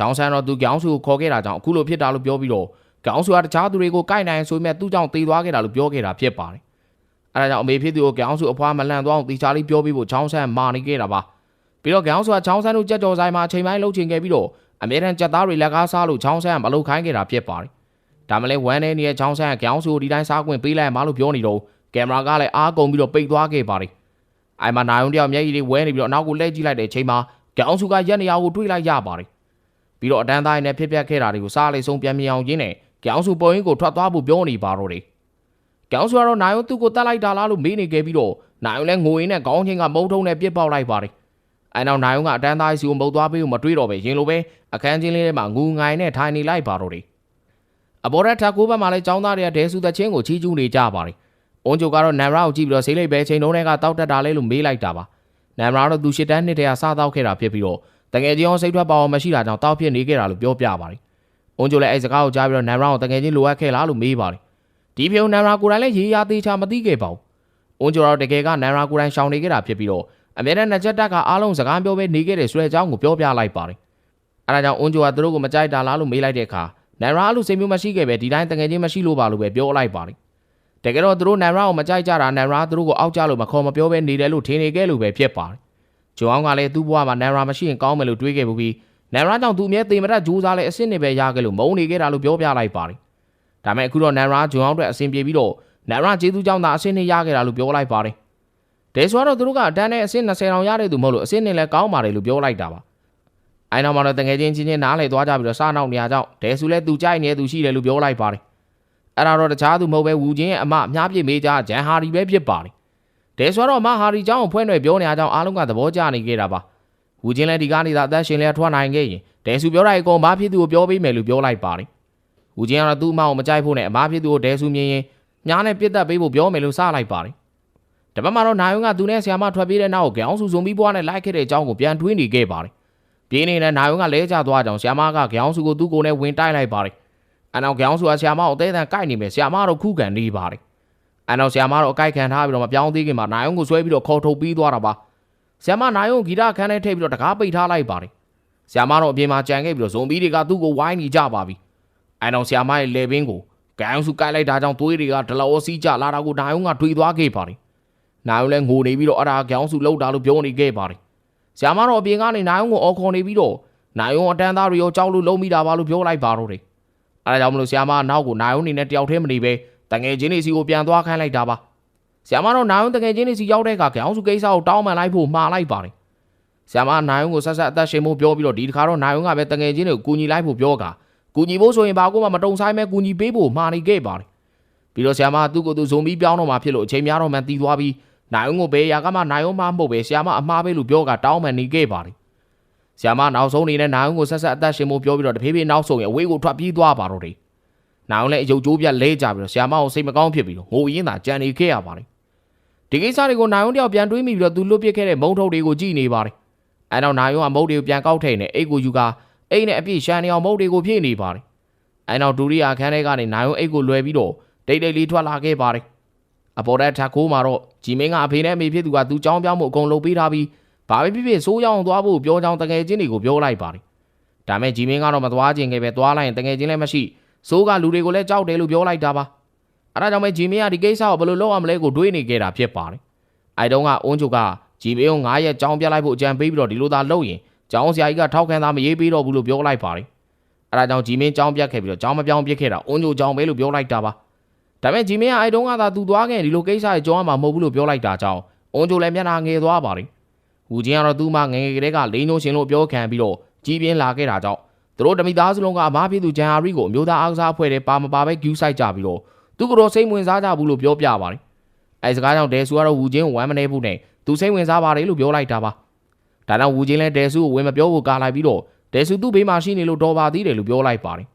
ချောင်းဆန်းတော့သူခေါင်းစုကိုခေါ်ခဲ့တာကြောင့်အခုလိုဖြစ်တာလို့ပြောပြီးတော့ခေါင်းစုကတခြားသူတွေကိုကိုက်နိုင်ဆိုပေမဲ့သူ့ကြောင့်တေးသွားခဲ့တာလို့ပြောခဲ့တာဖြစ်ပါတယ်။အဲဒါကြောင့်အမေဖြစ်သူကိုခေါင်းစုအဖွားမလန့်သွားအောင်တေချာလေးပြောပြီးဖို့ချောင်းဆန်းမာနေခဲ့တာပါ။ပြီးတော့ခေါင်းစုကချောင်းဆန်းတို့ကြက်ကြော်ဆိုင်မှာအချိန်ပိုင်းလှုပ်ချင်ခဲ့ပြီးတော့အမေရန်ကြက်သားတွေလက်ကားစားလို့ချောင်းဆန်းကမလုပ်ခိုင်းခဲ့တာဖြစ်ပါတယ်။ဒါမှလည်းဝမ်းနေနေတဲ့ချောင်းဆန်းကခေါင်းစုကိုဒီတိုင်းစားခွင့်ပေးလိုက်မှလို့ပြောနေတော့ကင်မရာကလည်းအားကုန်ပြီးတော့ပိတ်သွားခဲ့ပါတယ်။အိုင်မနိုင်ုံတယောက်မျက်ရည်တွေဝဲနေပြီးတော့နောက်ကိုလှည့်ကြည့်လိုက်တဲ့အချိန်မှာခေါင်းစုကရက်နေရကိုတွေးလိုက်ရပါတယ်။ ပြီးတော့အတန်းသားရင်းနဲ့ဖြစ်ပျက်ခဲ့တာတွေကိုစားလိုက်ဆုံးပြန်မြင်အောင်ရင်းနဲ့ခေါင်းစုပုံရင်းကိုထွက်သွားဖို့ပြောနေပါတော့တယ်။ခေါင်းစုကတော့နိုင်ုံသူ့ကိုတတ်လိုက်တာလားလို့မေးနေခဲ့ပြီးတော့နိုင်ုံလည်းငိုရင်းနဲ့ခေါင်းချင်းကမုံထုံးနဲ့ပြစ်ပေါက်လိုက်ပါတယ်။အဲနောက်နိုင်ုံကအတန်းသားစီကိုမုတ်သွားပေးလို့မတွေးတော့ပဲရင်လိုပဲအခန်းချင်းလေးထဲမှာငူငိုင်နဲ့ထိုင်နေလိုက်ပါတော့တယ်။အပေါ်ရက်ထက်ကိုဘက်မှာလည်းចောင်းသားတွေကဒဲဆူသက်ချင်းကိုချီးကျူးနေကြပါတယ်။အွန်ဂျိုကတော့နမ်ရာကိုကြည့်ပြီးတော့ဆေးလိပ်ပဲချိန်လုံးတွေကတောက်တက်တာလဲလို့မေးလိုက်တာပါ။နမ်ရာတော့သူရှစ်တန်းနှစ်တည်းကစားတောက်ခဲ့တာဖြစ်ပြီးတော့ တကယ်ကြီးအောင်စိတ်ထွက်ပါအောင်မရှိတာကြောင့်တောက်ဖြစ်နေခဲ့တာလို့ပြောပြပါတယ်အွန်ဂျိုလည်းအဲ့စကားကိုကြားပြီးတော့နမ်ရာကိုတကယ်ချင်းလိုအပ်ခဲ့လားလို့မေးပါတယ်ဒီဖြုံနမ်ရာကိုယ်တိုင်လည်းရေးရသေးချာမသိခဲ့ပါဘူးအွန်ဂျိုတော့တကယ်ကနမ်ရာကိုယ်တိုင်ရှောင်နေခဲ့တာဖြစ်ပြီးတော့အမြဲတမ်းနှစ်ချက်တက်ကအားလုံးစကားပြောပဲနေခဲ့တဲ့ဆွဲအကြောင်းကိုပြောပြလိုက်ပါတယ်အဲဒါကြောင့်အွန်ဂျိုကသူတို့ကိုမကြိုက်တာလားလို့မေးလိုက်တဲ့အခါနမ်ရာအဲ့လိုစိတ်မျိုးမရှိခဲ့ပဲဒီတိုင်းတကယ်ချင်းမရှိလို့ပါလို့ပဲပြောလိုက်ပါတယ်တကယ်တော့သူတို့နမ်ရာကိုမကြိုက်ကြတာနမ်ရာသူတို့ကိုအောက်ကြလို့မခေါ်မပြောပဲနေတယ်လို့ထင်နေခဲ့လို့ပဲဖြစ်ပါတယ် ဂျွန်အောင်ကလည်းသူ့ဘဝမှာနမ်ရာမရှိရင်ကောင်းမယ်လို့တွေးခဲ့ပြီးနမ်ရာကြောင့်သူအမြဲတေမရတ်ဂျိုးစားလဲအစ်စ်နဲ့ပဲရခဲ့လို့မုန်းနေခဲ့တာလို့ပြောပြလိုက်ပါတယ်ဒါပေမဲ့အခုတော့နမ်ရာဂျွန်အောင်အတွက်အဆင်ပြေပြီးတော့နမ်ရာကျေးဇူးကြောင့်သာအဆင့်နဲ့ရခဲ့တာလို့ပြောလိုက်ပါတယ်ဒဲဆိုတော့သူတို့ကအတန်းနဲ့အဆင့်20တောင်ရတဲ့သူမဟုတ်လို့အဆင့်နဲ့လည်းကောင်းပါတယ်လို့ပြောလိုက်တာပါအိုင်နောက်မှာတော့တငယ်ချင်းချင်းချင်းနားလေသွားကြပြီးတော့စားနောက်နေရကြောင်းဒဲဆူလည်းသူကြိုက်နေတဲ့သူရှိတယ်လို့ပြောလိုက်ပါတယ်အဲ့ဒါတော့တခြားသူမဟုတ်ပဲဝူချင်းရဲ့အမအများပြည့်မေးကြဂျန်ဟာရီပဲဖြစ်ပါတယ် ဒဲဆိုတော့အမဟာရီကြောင်းကိုဖွင့်ရွယ်ပြောနေရကြောင်းအားလုံးကသဘောကျနေကြတာပါဝူချင်းလည်းဒီကားနေတာအသက်ရှင်လည်းထွက်နိုင်ခဲ့ရင်ဒဲဆူပြောတာအကုန်မဖြစ်သူကိုပြောပေးမယ်လို့ပြောလိုက်ပါတယ်ဝူချင်းကတော့သူ့အမကိုမကြိုက်ဖို့နဲ့အမဖြစ်သူကိုဒဲဆူမြင်ရင်ညားနဲ့ပြစ်တက်ပေးဖို့ပြောမယ်လို့စလိုက်ပါတယ်တပတ်မှာတော့နိုင်ဝင်းကသူနဲ့ဆရာမထွက်ပြေးတဲ့နောက်ကိုကြောင်စုဇုံပြီးပွားနဲ့လိုက်ခဲ့တဲ့အကြောင်းကိုပြန်တွေးနေခဲ့ပါတယ်ပြင်းနေတဲ့နိုင်ဝင်းကလဲကျသွားကြောင်ဆရာမကကြောင်စုကိုသူ့ကိုယ်နဲ့ဝင်တိုက်လိုက်ပါတယ်အနောက်ကြောင်စုကဆရာမကိုအသေးအံကိုက်နေမယ်ဆရာမတော့ခုခံနေပါတယ် အနောက်ဆရာမတော့အကိုက်ခံထားပြီးတော့မပြောင်းသေးခင်မှာနိုင်ဝင်းကိုဆွဲပြီးတော့ခေါ်ထုတ်ပြီးသွားတာပါဆရာမနိုင်ဝင်းကိုဂီတခန်းထဲထည့်ပြီးတော့တကားပိတ်ထားလိုက်ပါတယ်ဆရာမတော့အပြင်မှာကြံခဲ့ပြီးတော့ဇုံဘီတွေကသူ့ကိုဝိုင်းနေကြပါပြီအနောက်ဆရာမရဲ့လေဘင်းကိုကြောင်စုကိုက်လိုက်တာကြောင့်သွေးတွေကဒလောစီးကြလာတာကိုနိုင်ဝင်းကတွေးသွားခဲ့ပါတယ်နိုင်ဝင်းလည်းငိုနေပြီးတော့အရာကြောင်စုလှုပ်တာလို့ပြောနေခဲ့ပါတယ်ဆရာမတော့အပြင်ကနေနိုင်ဝင်းကိုအော်ခေါ်နေပြီးတော့နိုင်ဝင်းအတန်းသားတွေရောကြောက်လို့လုံးမိတာပါလို့ပြောလိုက်ပါတော့တယ်အဲဒါကြောင့်မလို့ဆရာမနောက်ကိုနိုင်ဝင်းနေနဲ့တယောက်တည်းမနေပဲ တငယ်ချင်းတွေစီကိုပြန်သွားခိုင်းလိုက်တာပါဆရာမတော့နိုင်ဝင်းတငယ်ချင်းတွေစီရောက်တဲ့အခါကြောင်စုကိစ္စကိုတောင်းပန်လိုက်ဖို့မှားလိုက်ပါတယ်ဆရာမနိုင်ဝင်းကိုဆက်ဆက်အသက်ရှင်ဖို့ပြောပြီးတော့ဒီတစ်ခါတော့နိုင်ဝင်းကပဲတငယ်ချင်းတွေကိုကူညီလိုက်ဖို့ပြောကကူညီဖို့ဆိုရင်ဘာကိုမှမတုံဆိုင်မဲ့ကူညီပေးဖို့မှားနေခဲ့ပါတယ်ပြီးတော့ဆရာမသူ့ကိုယ်သူဇုံပြီးပြောင်းတော့မှဖြစ်လို့အချိန်များတော့မှတီးသွားပြီးနိုင်ဝင်းကိုဘယ်ရာကမှနိုင်ဝင်းမမဟုတ်ပဲဆရာမအမှားပဲလို့ပြောကတောင်းပန်နေခဲ့ပါတယ်ဆရာမနောက်ဆုံးအနေနဲ့နိုင်ဝင်းကိုဆက်ဆက်အသက်ရှင်ဖို့ပြောပြီးတော့တဖြည်းဖြည်းနောက်ဆုံးရင်အဝေးကိုထွက်ပြေးသွားပါတော့တယ် နိုင်ဝင်းလည်းအယုတ်ကျိုးပြက်လဲကြပြီးတော့ဆရာမကိုစိတ်မကောင်းဖြစ်ပြီးတော့ငိုရင်းသာကြံနေခဲ့ရပါတယ်ဒီကိစ္စတွေကိုနိုင်ဝင်းတယောက်ပြန်တွေးမိပြီးတော့သူလွတ်ပစ်ခဲ့တဲ့မုံထုတ်တွေကိုကြည့်နေပါတယ်အဲနောက်နိုင်ဝင်းကမုတ်တွေကိုပြန်ကောက်ထိန်နေအိတ်ကိုယူကအိတ်နဲ့အပြည့်ရှမ်းနေအောင်မုတ်တွေကိုဖြည့်နေပါတယ်အဲနောက်ဒူရီယာခန်းထဲကနေနိုင်ဝင်းအိတ်ကိုလွယ်ပြီးတော့တိတ်တိတ်လေးထွက်လာခဲ့ပါတယ်အပေါ်တက်ထက်ခိုးမှာတော့ဂျီမင်းကအဖေနဲ့အမေဖြစ်သူကသူ့ကြောင်းပြောင်းမှုအကုန်လုပ်ပေးထားပြီးဘာပဲဖြစ်ဖြစ်စိုးရောင်သွားဖို့ပြောကြောင်းတကယ်ချင်းတွေကိုပြောလိုက်ပါတယ်ဒါမဲ့ဂျီမင်းကတော့မသွားခြင်းခဲ့ပဲသွားလိုက်ရင်တကယ်ချင်းလည်းမရှိ စိုးကလူတွေကိုလည်းကြောက်တယ်လို့ပြောလိုက်တာပါအဲဒါကြောင့်ပဲဂျီမင်းကဒီကိစ္စကိုဘယ်လိုလုပ်အောင်မလဲကိုတွေးနေခဲ့တာဖြစ်ပါတယ်အဲတုန်းကအုံးချုပ်ကဂျီမင်းကို9ရက်ကြောင်းပြလိုက်ဖို့အကြံပေးပြီးတော့ဒီလိုသာလုပ်ရင်ကျောင်းဆရာကြီးကထောက်ခံသားမရေးပေးတော့ဘူးလို့ပြောလိုက်ပါတယ်အဲဒါကြောင့်ဂျီမင်းကြောင်းပြတ်ခဲ့ပြီးတော့ကျောင်းမပြောင်းပြစ်ခဲ့တာအုံးချုပ်ကြောင်းပဲလို့ပြောလိုက်တာပါဒါပေမဲ့ဂျီမင်းကအဲတုန်းကသာသူသွားခဲ့ဒီလိုကိစ္စကိုကြောင်းမှာမဟုတ်ဘူးလို့ပြောလိုက်တာကြောင့်အုံးချုပ်လည်းမျက်နှာငယ်သွားပါတယ်ဟူချင်းကတော့သူ့မငယ်ငယ်ကလေးကလိန်ညိုရှင်လို့ပြောခံပြီးတော့ကြီးပြင်းလာခဲ့တာကြောင့် သူတို့တမိသားစုလုံးကအမားဖြစ်သူဂျန်ဟာရီကိုအမျိုးသားအားကစားအဖွဲ့ထဲပါမပါပဲဂူးဆိုင်ကြပြီးတော့သူကတော့စိတ်ဝင်စားကြဘူးလို့ပြောပြပါတယ်အဲစကားကြောင့်ဒဲဆူကတော့ဝူချင်းကိုဝမ်းမနေဘူးနဲ့သူစိတ်ဝင်စားပါတယ်လို့ပြောလိုက်တာပါဒါကြောင့်ဝူချင်းလည်းဒဲဆူကိုဝင်မပြောဖို့ကာလိုက်ပြီးတော့ဒဲဆူသူ့ဘေးမှာရှိနေလို့တော်ပါသေးတယ်လို့ပြောလိုက်ပါတယ်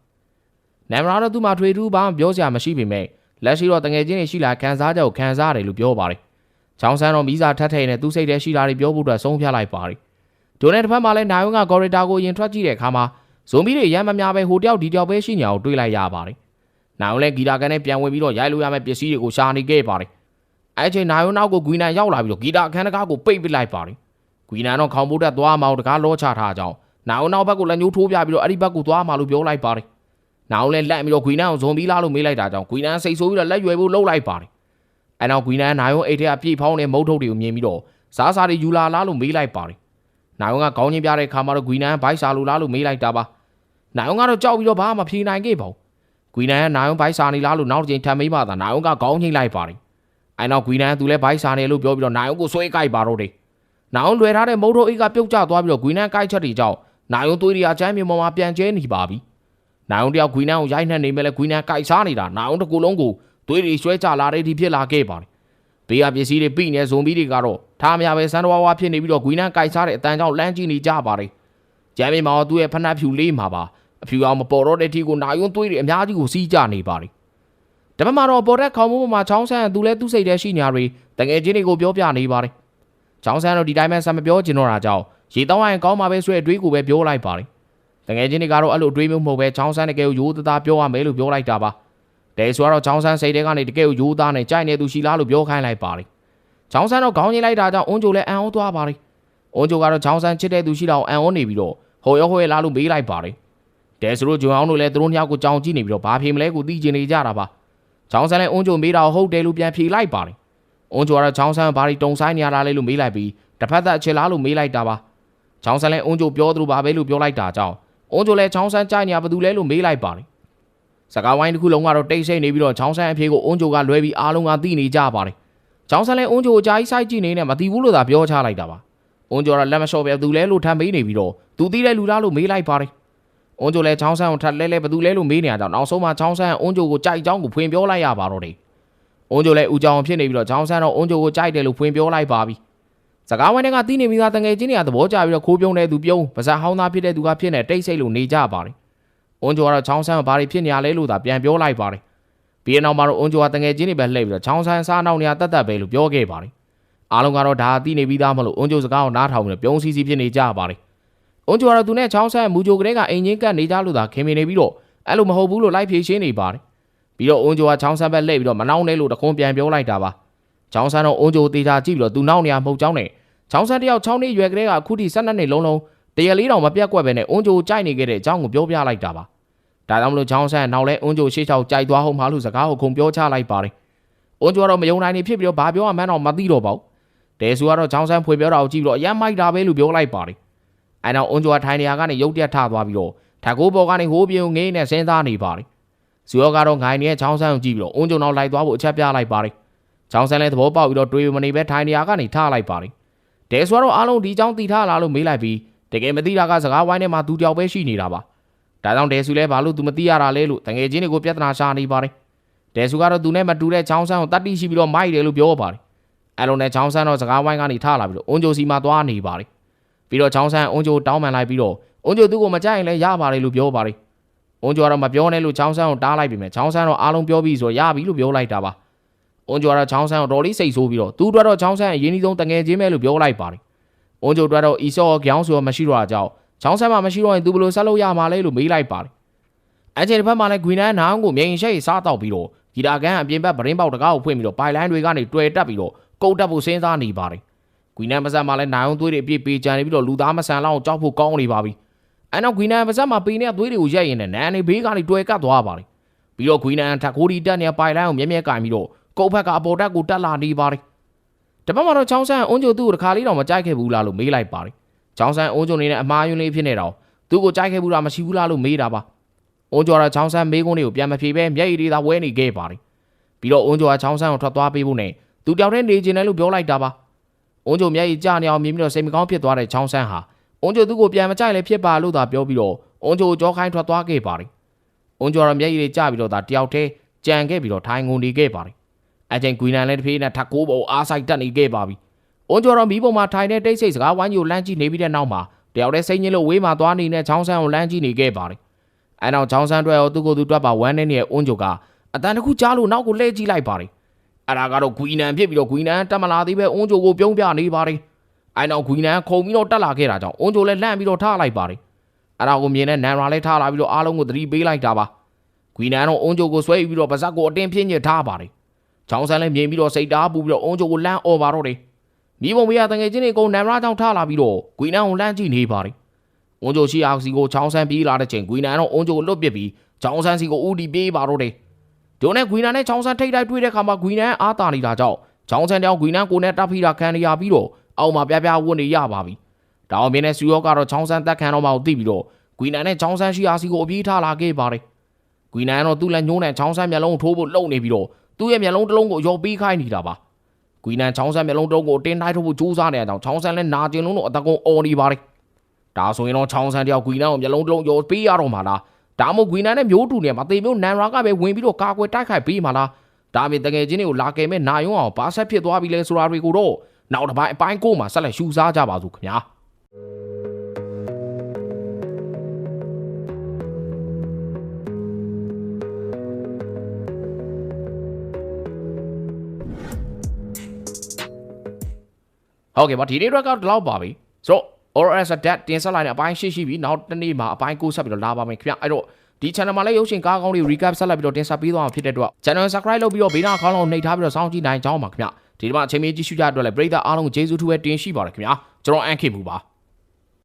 နမ်ရာတော့သူ့မှာထွေထူးဘာမှပြောစရာမရှိပေမဲ့လက်ရှိတော့တငယ်ချင်းတွေရှိလာခံစားချက်ကိုခံစားရတယ်လို့ပြောပါတယ်။ချောင်းဆန်းတော့မိစာထက်ထိန်နဲ့သူ့စိတ်ထဲရှိတာတွေပြောဖို့အတွက်ဆုံးဖြတ်လိုက်ပါတယ်။ဒိုနဲ့တစ်ဖက်မှာလည်းနိုင်ဝင်းကကော်ရီတာကိုရင်ထွက်ကြည့်တဲ့အခါမှာ ဇွန်ဘီတွေရမ်းမများပဲဟိုတယောက်ဒီတယောက်ပဲရှိညာကိုတွေးလိုက်ရပါတယ်။နိုင်ဝင်းလည်းဂီတာကန်နဲ့ပြန်ဝင်ပြီးတော့ရိုက်လို့ရမယ့်ပစ္စည်းတွေကိုရှာနေခဲ့ပါတယ်။အဲချိန်နိုင်ဝင်းနောက်ကိုဂွီနန်ရောက်လာပြီးတော့ဂီတာအခန်းတကားကိုပိတ်ပစ်လိုက်ပါတယ်။ဂွီနန်တော့ခေါင်ပိုးတက်သွားမှောက်တကားလောချထားကြောင်းနိုင်ဝင်းနောက်ဘက်ကိုလက်ညှိုးထိုးပြပြီးတော့အဲ့ဒီဘက်ကိုသွားမှလို့ပြောလိုက်ပါတယ်။နောက်လည်းလက်ပြီးတော့ဂွီနန်ကိုဇွန်ဘီလာလို့မေးလိုက်တာကြောင့်ဂွီနန်စိတ်ဆိုးပြီးတော့လက်ရွယ်ဖို့လှုပ်လိုက်ပါတယ်။အဲနောက်ဂွီနန်နိုင်ဝင်းအိတ်ထဲကပြေးဖောင်းတဲ့မုတ်ထုတ်တွေကိုမြင်ပြီးတော့စားစားတွေယူလာလားလို့မေးလိုက်ပါတယ်။နိုင်ဝင်းကခေါင်းချင်းပြတဲ့ခါမှာတော့ဂွီနန်ဘိုက်စာလိုလားလို့မေးလိုက်တာပါ။ နိုင်ဝင်းကတော့ကြောက်ပြီးတော့ဘာမှမဖြေနိုင်ခဲ့ပါဘူး။ဂွီနန်ကနိုင်ဝင်းဘိုက်စာနေလားလို့နောက်တစ်ချိန်ထပ်မေးမှသာနိုင်ဝင်းကခေါင်းချင်းလိုက်ပါတယ်။အဲနောက်ဂွီနန်ကသူလည်းဘိုက်စာနေလို့ပြောပြီးတော့နိုင်ဝင်းကိုဆွဲကြိုက်ပါတော့တယ်။နိုင်ဝင်းလွယ်ထားတဲ့မုတ်ထုတ်အိတ်ကပြုတ်ကျသွားပြီးတော့ဂွီနန်ကြိုက်ချက်တွေကြောင့်နိုင်ဝင်းသွေးတွေအချမ်းမြေပေါ်မှာပြန်ကျဲနေပါပြီ။နိုင်ဝင်းတယောက်ဂွီနန်ကိုရိုက်နှက်နေမဲ့လဲဂွီနန်ကြိုက်စားနေတာနိုင်ဝင်းတစ်ကူလုံးကိုသွေးတွေရွှဲချလာတဲ့ဒီဖြစ်လာခဲ့ပါတယ်။ဘေးကပစ္စည်းတွေပြိနေဇွန်ဘီတွေကတော့ထားမရပဲစမ်းတော်ဝါဖြစ်နေပြီးတော့ဂွီနန်ကြိုက်စားတဲ့အတန်းကြောင့်လမ်းကြည့်နေကြပါတယ်။ကျမ်းမြေမှာသူ့ရဲ့ဖနှက်ဖြူလေးမှာပါ အဖြူအောင်မပေါ်တော့တဲ့အထိကိုနိုင်ဝင်းသွေးတွေအများကြီးကိုစီးကြနေပါတယ်။တပတ်မှာတော့ပေါ်တဲ့ခေါင်းမိုးပေါ်မှာချောင်းဆန်းသူလည်းသူ့စိတ်ထဲရှိညာတွေတငယ်ချင်းတွေကိုပြောပြနေပါတယ်။ချောင်းဆန်းတော့ဒီတိုင်းပဲဆက်မပြောချင်တော့တာကြောင့်ရေတောင်းရင်ကောင်းမှာပဲဆွဲအတွေးကိုပဲပြောလိုက်ပါတယ်။တငယ်ချင်းတွေကတော့အဲ့လိုအတွေးမျိုးမဟုတ်ပဲချောင်းဆန်းတကယ်ကိုရိုးသားသားပြောရမယ်လို့ပြောလိုက်တာပါတဲဆိုတော့ချောင်းဆန်းစိတ်ထဲကနေတကယ်ကိုရိုးသားနဲ့ကြိုက်နေသူရှိလားလို့ပြောခိုင်းလိုက်ပါတယ်ချောင်းဆန်းတော့ခေါင်းကြီးလိုက်တာကြောင့်အွန်ဂျိုလည်းအံ့ဩသွားပါတယ်အွန်ဂျိုကတော့ချောင်းဆန်းချစ်တဲ့သူရှိတော့အံ့ဩနေပြီးတော့ဟိုရောဟိုရလားလို့မေးလိုက်ပါတ ယ်တဲဆိုတော့ဂျွန်အောင်တို့လည်းသူတို့ညောက်ကိုကြောင်ကြည့်နေပြီးတော့ဘာဖြေမလဲကိုသိချင်နေကြတာပါချောင်းဆန်းလည်းအွန်ဂျိုမေးတာဟုတ်တယ်လို့ပြန်ဖြေလိုက်ပါတယ်အွန်ဂျိုကတော့ချောင်းဆန်းဘာဒီတုံဆိုင်နေရတာလဲလို့မေးလိုက်ပြီးတစ်ဖက်သက်အချစ်လားလို့မေးလိုက်တာပါချောင်းဆန်းလည်းအွန်ဂျိုပြောသလိုပါပဲလို့ပြောလိုက်တာကြောင့်အွန်ဂျိုလည်းချောင်းဆန်းကြိုက်နေရဘာတူလဲလို့မေးလိုက်ပါတယ်စကားဝိုင်းတစ်ခုလုံးကတော့တိတ်ဆိတ်နေပြီးတော့ချောင်းဆန်းအဖေကိုအွန်ဂျိုကလွဲပြီးအားလုံးကသိနေကြပါတယ်ချောင်းဆန်းလည်းအွန်ဂျိုကိုကြားကြီးစိုက်ကြည့်နေနဲ့မသိဘူးလို့သာပြောချလိုက်တာပါအွန်ဂျိုကလက်မလျှော့ပဲဘာတူလဲလို့ထမ်းပေးနေပြီးတော့သူသိတဲ့လူလားလို့မေးလိုက်ပါတယ် အွန်ဂျိုလည်းချောင်းဆန်းကိုထပ်လဲလဲဘာတူလဲလို့မေးနေရကြောင်းနောက်ဆုံးမှချောင်းဆန်းအွန်ဂျိုကိုကြိုက်ကြောင်းကိုဖွင့်ပြောလိုက်ရပါတော့တယ်အွန်ဂျိုလည်းဦးကြောင်ဖြစ်နေပြီးတော့ချောင်းဆန်းတော့အွန်ဂျိုကိုကြိုက်တယ်လို့ဖွင့်ပြောလိုက်ပါပြီစကားဝိုင်းတွေကတီးနေပြီးသားတငယ်ချင်းတွေကသဘောကျပြီးတော့ခိုးပြုံးတဲ့သူပြုံးပါဇက်ဟောင်းသားဖြစ်တဲ့သူကဖြစ်နေတိတ်ဆိတ်လို့နေကြပါတယ်အွန်ဂျိုကတော့ချောင်းဆန်းကဘာတွေဖြစ်နေရလဲလို့သာပြန်ပြောလိုက်ပါတယ်ပြီးနောက်မှာတော့အွန်ဂျိုကတငယ်ချင်းတွေပဲလှည့်ပြီးတော့ချောင်းဆန်းစားနောက်နေရတတ်တတ်ပဲလို့ပြောခဲ့ပါတယ်အားလုံးကတော့ဒါတီးနေပြီးသားမလို့အွန်ဂျိုစကားကိုနားထောင်ပြီးတော့ပြုံးစီစီဖြစ်နေကြပါတယ် အွန်ဂျိုကတော့သူနဲ့ချောင်းဆန်းမူဂျိုကလေးကအိမ်ချင်းကပ်နေကြလို့သာခင်မင်နေပြီးတော့အဲ့လိုမဟုတ်ဘူးလို့လိုက်ဖြေရှင်းနေပါတယ်ပြီးတော့အွန်ဂျိုကချောင်းဆန်းပဲလှည့်ပြီးတော့မနှောင်းနဲ့လို့တခွန်းပြန်ပြောလိုက်တာပါချောင်းဆန်းတော့အွန်ဂျိုတေချာကြည့်ပြီးတော့သူနောက်နေရမဟုတ်ကြောင်းနဲ့ချောင်းဆန်းတယောက်6နှစ်ရွယ်ကလေးကအခုထိ12နှစ်လုံးလုံးတရလေးတောင်မပြတ်ကွက်ပဲနဲ့အွန်ဂျိုကြိုက်နေခဲ့တဲ့အကြောင်းကိုပြောပြလိုက်တာပါဒါကြောင့်မလို့ချောင်းဆန်းနောက်လဲအွန်ဂျိုရှေ့ချောက်ကြိုက်သွားဟုတ်မှလို့စကားကိုခုံပြောချလိုက်ပါတယ်အွန်ဂျိုကတော့မယုံနိုင်နေဖြစ်ပြီးတော့ဘာပြောမှန်းတော့မသိတော့ပါဘူးတဲဆူကတော့ချောင်းဆန်းဖွေပြောတာကိုကြည့်ပြီးတော့အယမ်းမိုက်တာပဲလို့ပြောလိုက်ပါတယ် အဲနောက်အွန်ဂျိုကထိုင်နေရာကနေရုတ်တက်ထသွားပြီးတော့ထက်ကိုပေါ်ကနေဟိုးပြေငေးနဲ့စဉ်းစားနေပါတယ်ဇူရောကတော့ငိုင်းနေတဲ့ချောင်းဆန်းကိုကြည့်ပြီးတော့အွန်ဂျိုနောက်လိုက်သွားဖို့အချက်ပြလိုက်ပါတယ်ချောင်းဆန်းလည်းသဘောပေါက်ပြီးတော့တွေးမနေပဲထိုင်နေရာကနေထလိုက်ပါတယ်တဲဆိုတော့အားလုံးဒီကြောင်းတီထားလာလို့မေးလိုက်ပြီးတကယ်မသိတာကစကားဝိုင်းထဲမှာသူတယောက်ပဲရှိနေတာပါဒါကြောင့်တဲဆူလဲဘာလို့ तू မသိရတာလဲလို့တငယ်ချင်းတွေကိုပြဿနာရှာနေပါတယ်တဲဆူကတော့သူနဲ့မတူတဲ့ချောင်းဆန်းကိုတတ်တိရှိပြီးတော့မိုက်တယ်လို့ပြောပါတယ်အဲလိုနဲ့ချောင်းဆန်းတော့စကားဝိုင်းကနေထားလာပြီးတော့အွန်ဂျိုစီမှာသွားနေပါတယ် ပြီးတော့ချောင်းဆန်းအွန်ဂျိုတောင်းပန်လိုက်ပြီးတော့အွန်ဂျိုသူ့ကိုမကြိုက်ရင်လည်းရပါတယ်လို့ပြောပါတယ်အွန်ဂျိုကတော့မပြောနဲ့လို့ချောင်းဆန်းကိုတားလိုက်ပြီမဲ့ချောင်းဆန်းတော့အားလုံးပြောပြီးဆိုတော့ရပြီလို့ပြောလိုက်တာပါအွန်ဂျိုကတော့ချောင်းဆန်းကိုတော်လေးစိတ်ဆိုးပြီးတော့သူ့အတွက်တော့ချောင်းဆန်းအရင်ကြီးဆုံးတငယ်ချင်းပဲလို့ပြောလိုက်ပါတယ်။အွန်ဂျိုတွက်တော့အီဆော့ကြောင်းဆိုတော့မရှိတော့တာကြောင့်ချောင်းဆန်းမှမရှိတော့ရင်သူဘယ်လိုဆက်လုပ်ရမှာလဲလို့မေးလိုက်ပါတယ်။အန်ချယ်တစ်ဖက်မှာလည်းဂွီနန်နားကိုမြိန်ရှိတ်စားတော့ပြီးတော့ဂီတာကန်အပြင်ဘက်ဗရင်ပေါက်တကားကိုဖွင့်ပြီးတော့ပိုင်လိုင်းတွေကနေတွေ့တက်ပြီးတော့ကုတ်တက်ဖို့စဉ်းစားနေပါတယ်။ ဂွီနန်ပါဇက်မှာလည်းနိုင်အောင်သွေးတွေအပြည့်ပေးကြံနေပြီးတော့လူသားမဆန်လောက်ကြောက်ဖို့ကောင်းနေပါပြီ။အဲနောက်ဂွီနန်ပါဇက်မှာပေနေတဲ့သွေးတွေကိုရိုက်ရင်လည်းနန်နေဘေးကနေတွေ့ကတ်သွားပါတယ်။ပြီးတော့ဂွီနန်ထက်ခိုးဒီတက်နေပိုင်လိုင်းကိုမြဲမြဲကင်ပြီးတော့ကုတ်ဖက်ကအပေါ်တက်ကိုတက်လာနေပါတယ်။တပတ်မှာတော့ချောင်းဆန်းအွန်ဂျိုသူ့ကိုတခါလေးတော့မကြိုက်ခဲ့ဘူးလားလို့မေးလိုက်ပါတယ်။ချောင်းဆန်းအွန်ဂျိုနေနဲ့အမားယွန်းလေးဖြစ်နေတော့သူ့ကိုကြိုက်ခဲ့ဘူးလားမရှိဘူးလားလို့မေးတာပါ။အွန်ဂျိုကတော့ချောင်းဆန်းမေးခွန်းတွေကိုပြန်မဖြေဘဲမျက်ရည်တွေသာဝဲနေခဲ့ပါတယ်။ပြီးတော့အွန်ဂျိုကချောင်းဆန်းကိုထွက်သွားပေးဖို့နဲ့သူတယောက်တည်းနေကျင်တယ်လို့ပြောလိုက်တာပါ။ အွန်ဂျိုမျက်ရည်ကျနေအောင်မြင်ပြီးတော့စိတ်မကောင်းဖြစ်သွားတဲ့ချောင်းဆန်းဟာအွန်ဂျိုသူ့ကိုပြန်မကြိုက်လည်းဖြစ်ပါလို့သာပြောပြီးတော့အွန်ဂျိုကြောခိုင်းထွက်သွားခဲ့ပါတယ်။အွန်ဂျိုကတော့မျက်ရည်တွေကျပြီးတော့ဒါတယောက်တည်းကြံခဲ့ပြီးတော့ထိုင်ငုံနေခဲ့ပါတယ်။အချိန်ဂွီနန်လည်းတစ်ပြေးနဲ့ထပ်ကိုးပေါ်အားဆိုင်တက်နေခဲ့ပါပြီ။အွန်ဂျိုတော့မီးပုံမှာထိုင်တဲ့တိတ်ဆိတ်စကားဝိုင်းကြီးကိုလမ်းကြည့်နေပြီးတဲ့နောက်မှာတယောက်တည်းစိတ်ညစ်လို့ဝေးမှာသွားနေတဲ့ချောင်းဆန်းကိုလမ်းကြည့်နေခဲ့ပါတယ်။အဲနောက်ချောင်းဆန်းတွေ့ရောသူ့ကိုယ်သူတွက်ပါဝမ်းနေနေတဲ့အွန်ဂျိုကအတန်တစ်ခုကြားလို့နောက်ကိုလှည့်ကြည့်လိုက်ပါတယ်။ အဲ့ဒါကတော့ဂွီနန်ဖြစ်ပြီးတော့ဂွီနန်တက်မလာသေးပဲအွန်ဂျိုကိုပြုံးပြနေပါတယ်။အဲနောက်ဂွီနန်ခုံပြီးတော့တက်လာခဲ့တာကြောင့်အွန်ဂျိုလည်းလှမ်းပြီးတော့ထားလိုက်ပါတယ်။အဲ့ဒါကိုမြင်တဲ့နန်ရာလည်းထားလာပြီးတော့အားလုံးကိုသတိပေးလိုက်တာပါ။ဂွီနန်တော့အွန်ဂျိုကိုဆွဲပြီးတော့ပါဇက်ကိုအတင်းပြင်းညစ်ထားပါတယ်။ချောင်းဆန်းလည်းမြင်ပြီးတော့စိတ်တားပူပြီးတော့အွန်ဂျိုကိုလမ်းអော်ပါတော့တယ်။မိဘမေးရတငယ်ချင်းတွေကုန်နန်ရာကြောင့်ထားလာပြီးတော့ဂွီနန်ကိုလမ်းကြည့်နေပါတယ်။အွန်ဂျိုရှိအောင်စီကိုချောင်းဆန်းပြေးလာတဲ့ချိန်ဂွီနန်တော့အွန်ဂျိုကိုလွတ်ပစ်ပြီးချောင်းဆန်းစီကိုဦးတီပြေးပါတော့တယ်။ ဂျိုနဲ့ဂွီနန်နဲ့ချောင်းဆန်းထိတ်တိုက်တွေ့တဲ့ခါမှာဂွီနန်အားတာနေတာကြောင့်ချောင်းဆန်းတောင်ဂွီနန်ကိုနဲ့တပ်ဖိတာခံရပြီးတော့အောက်မှာပြပြဝတ်နေရပါပြီ။တောင်ပြင်းနဲ့စူယောကတော့ချောင်းဆန်းတက်ခံတော့မှကိုသိပြီးတော့ဂွီနန်နဲ့ချောင်းဆန်းရှိအားစီကိုအပြေးထားလာခဲ့ပါတယ်။ဂွီနန်ကတော့သူ့လက်ညှိုးနဲ့ချောင်းဆန်းမျက်လုံးကိုထိုးဖို့လှုပ်နေပြီးတော့သူ့ရဲ့မျက်လုံးတစ်လုံးကိုရောပေးခိုင်းနေတာပါ။ဂွီနန်ချောင်းဆန်းမျက်လုံးတစ်လုံးကိုတင်းတိုင်းထုတ်ဖို့ကြိုးစားနေတဲ့ကြောင့်ချောင်းဆန်းလည်းနာကျင်လုံးတော့အတကုံအော်နေပါတယ်။ဒါဆိုရင်တော့ချောင်းဆန်းတယောက်ဂွီနန်ကိုမျက်လုံးတစ်လုံးရောပေးရတော့မှာလား။ ဒါမှမဟုတ်ဂွီနန်နဲ့မျိုးတူနေမှာတေမျိုးနန်ရာကပဲဝင်ပြီးတော့ကာကွယ်တိုက်ခိုက်ပေးမှာလား။ဒါပေမဲ့တကယ်ချင်းတွေကိုလာကယ်မဲ့နာယုံအောင်ဘာဆက်ဖြစ်သွားပြီလဲဆိုတာတွေကိုတော့နောက်တစ်ပိုင်းအပိုင်းကိုမှဆက်လက်ရှူစားကြပါစို့ခင်ဗျာ။ဟုတ်ကဲ့ပါဒီနေ့တော့ကတော့ဒီလောက်ပါပြီဆိုတော့ ORS adapt တင်ဆက်လိုက်တဲ့အပိုင်းရှိရှိပြီးနောက်တစ်နေ့မှာအပိုင်းကိုဆက်ပြီးတော့လာပါမယ်ခင်ဗျအဲ့တော့ဒီ channel မှာလည်းရုပ်ရှင်ကားကောင်းတွေ recap ဆက်လက်ပြီးတော့တင်ဆက်ပေးသွားမှာဖြစ်တဲ့အတွက် channel subscribe လုပ်ပြီးတော့ဘေးနားခေါင်းလုံးနှိပ်ထားပြီးတော့စောင့်ကြည့်နိုင်ကြအောင်ပါခင်ဗျဒီမှာအချိန်မီကြည့်ရှုကြတဲ့အတွက်လည်းပရိသတ်အားလုံးကိုကျေးဇူးထူးပဲတင်ရှိပါတယ်ခင်ဗျာကျွန်တော်အန်ခေမှုပါ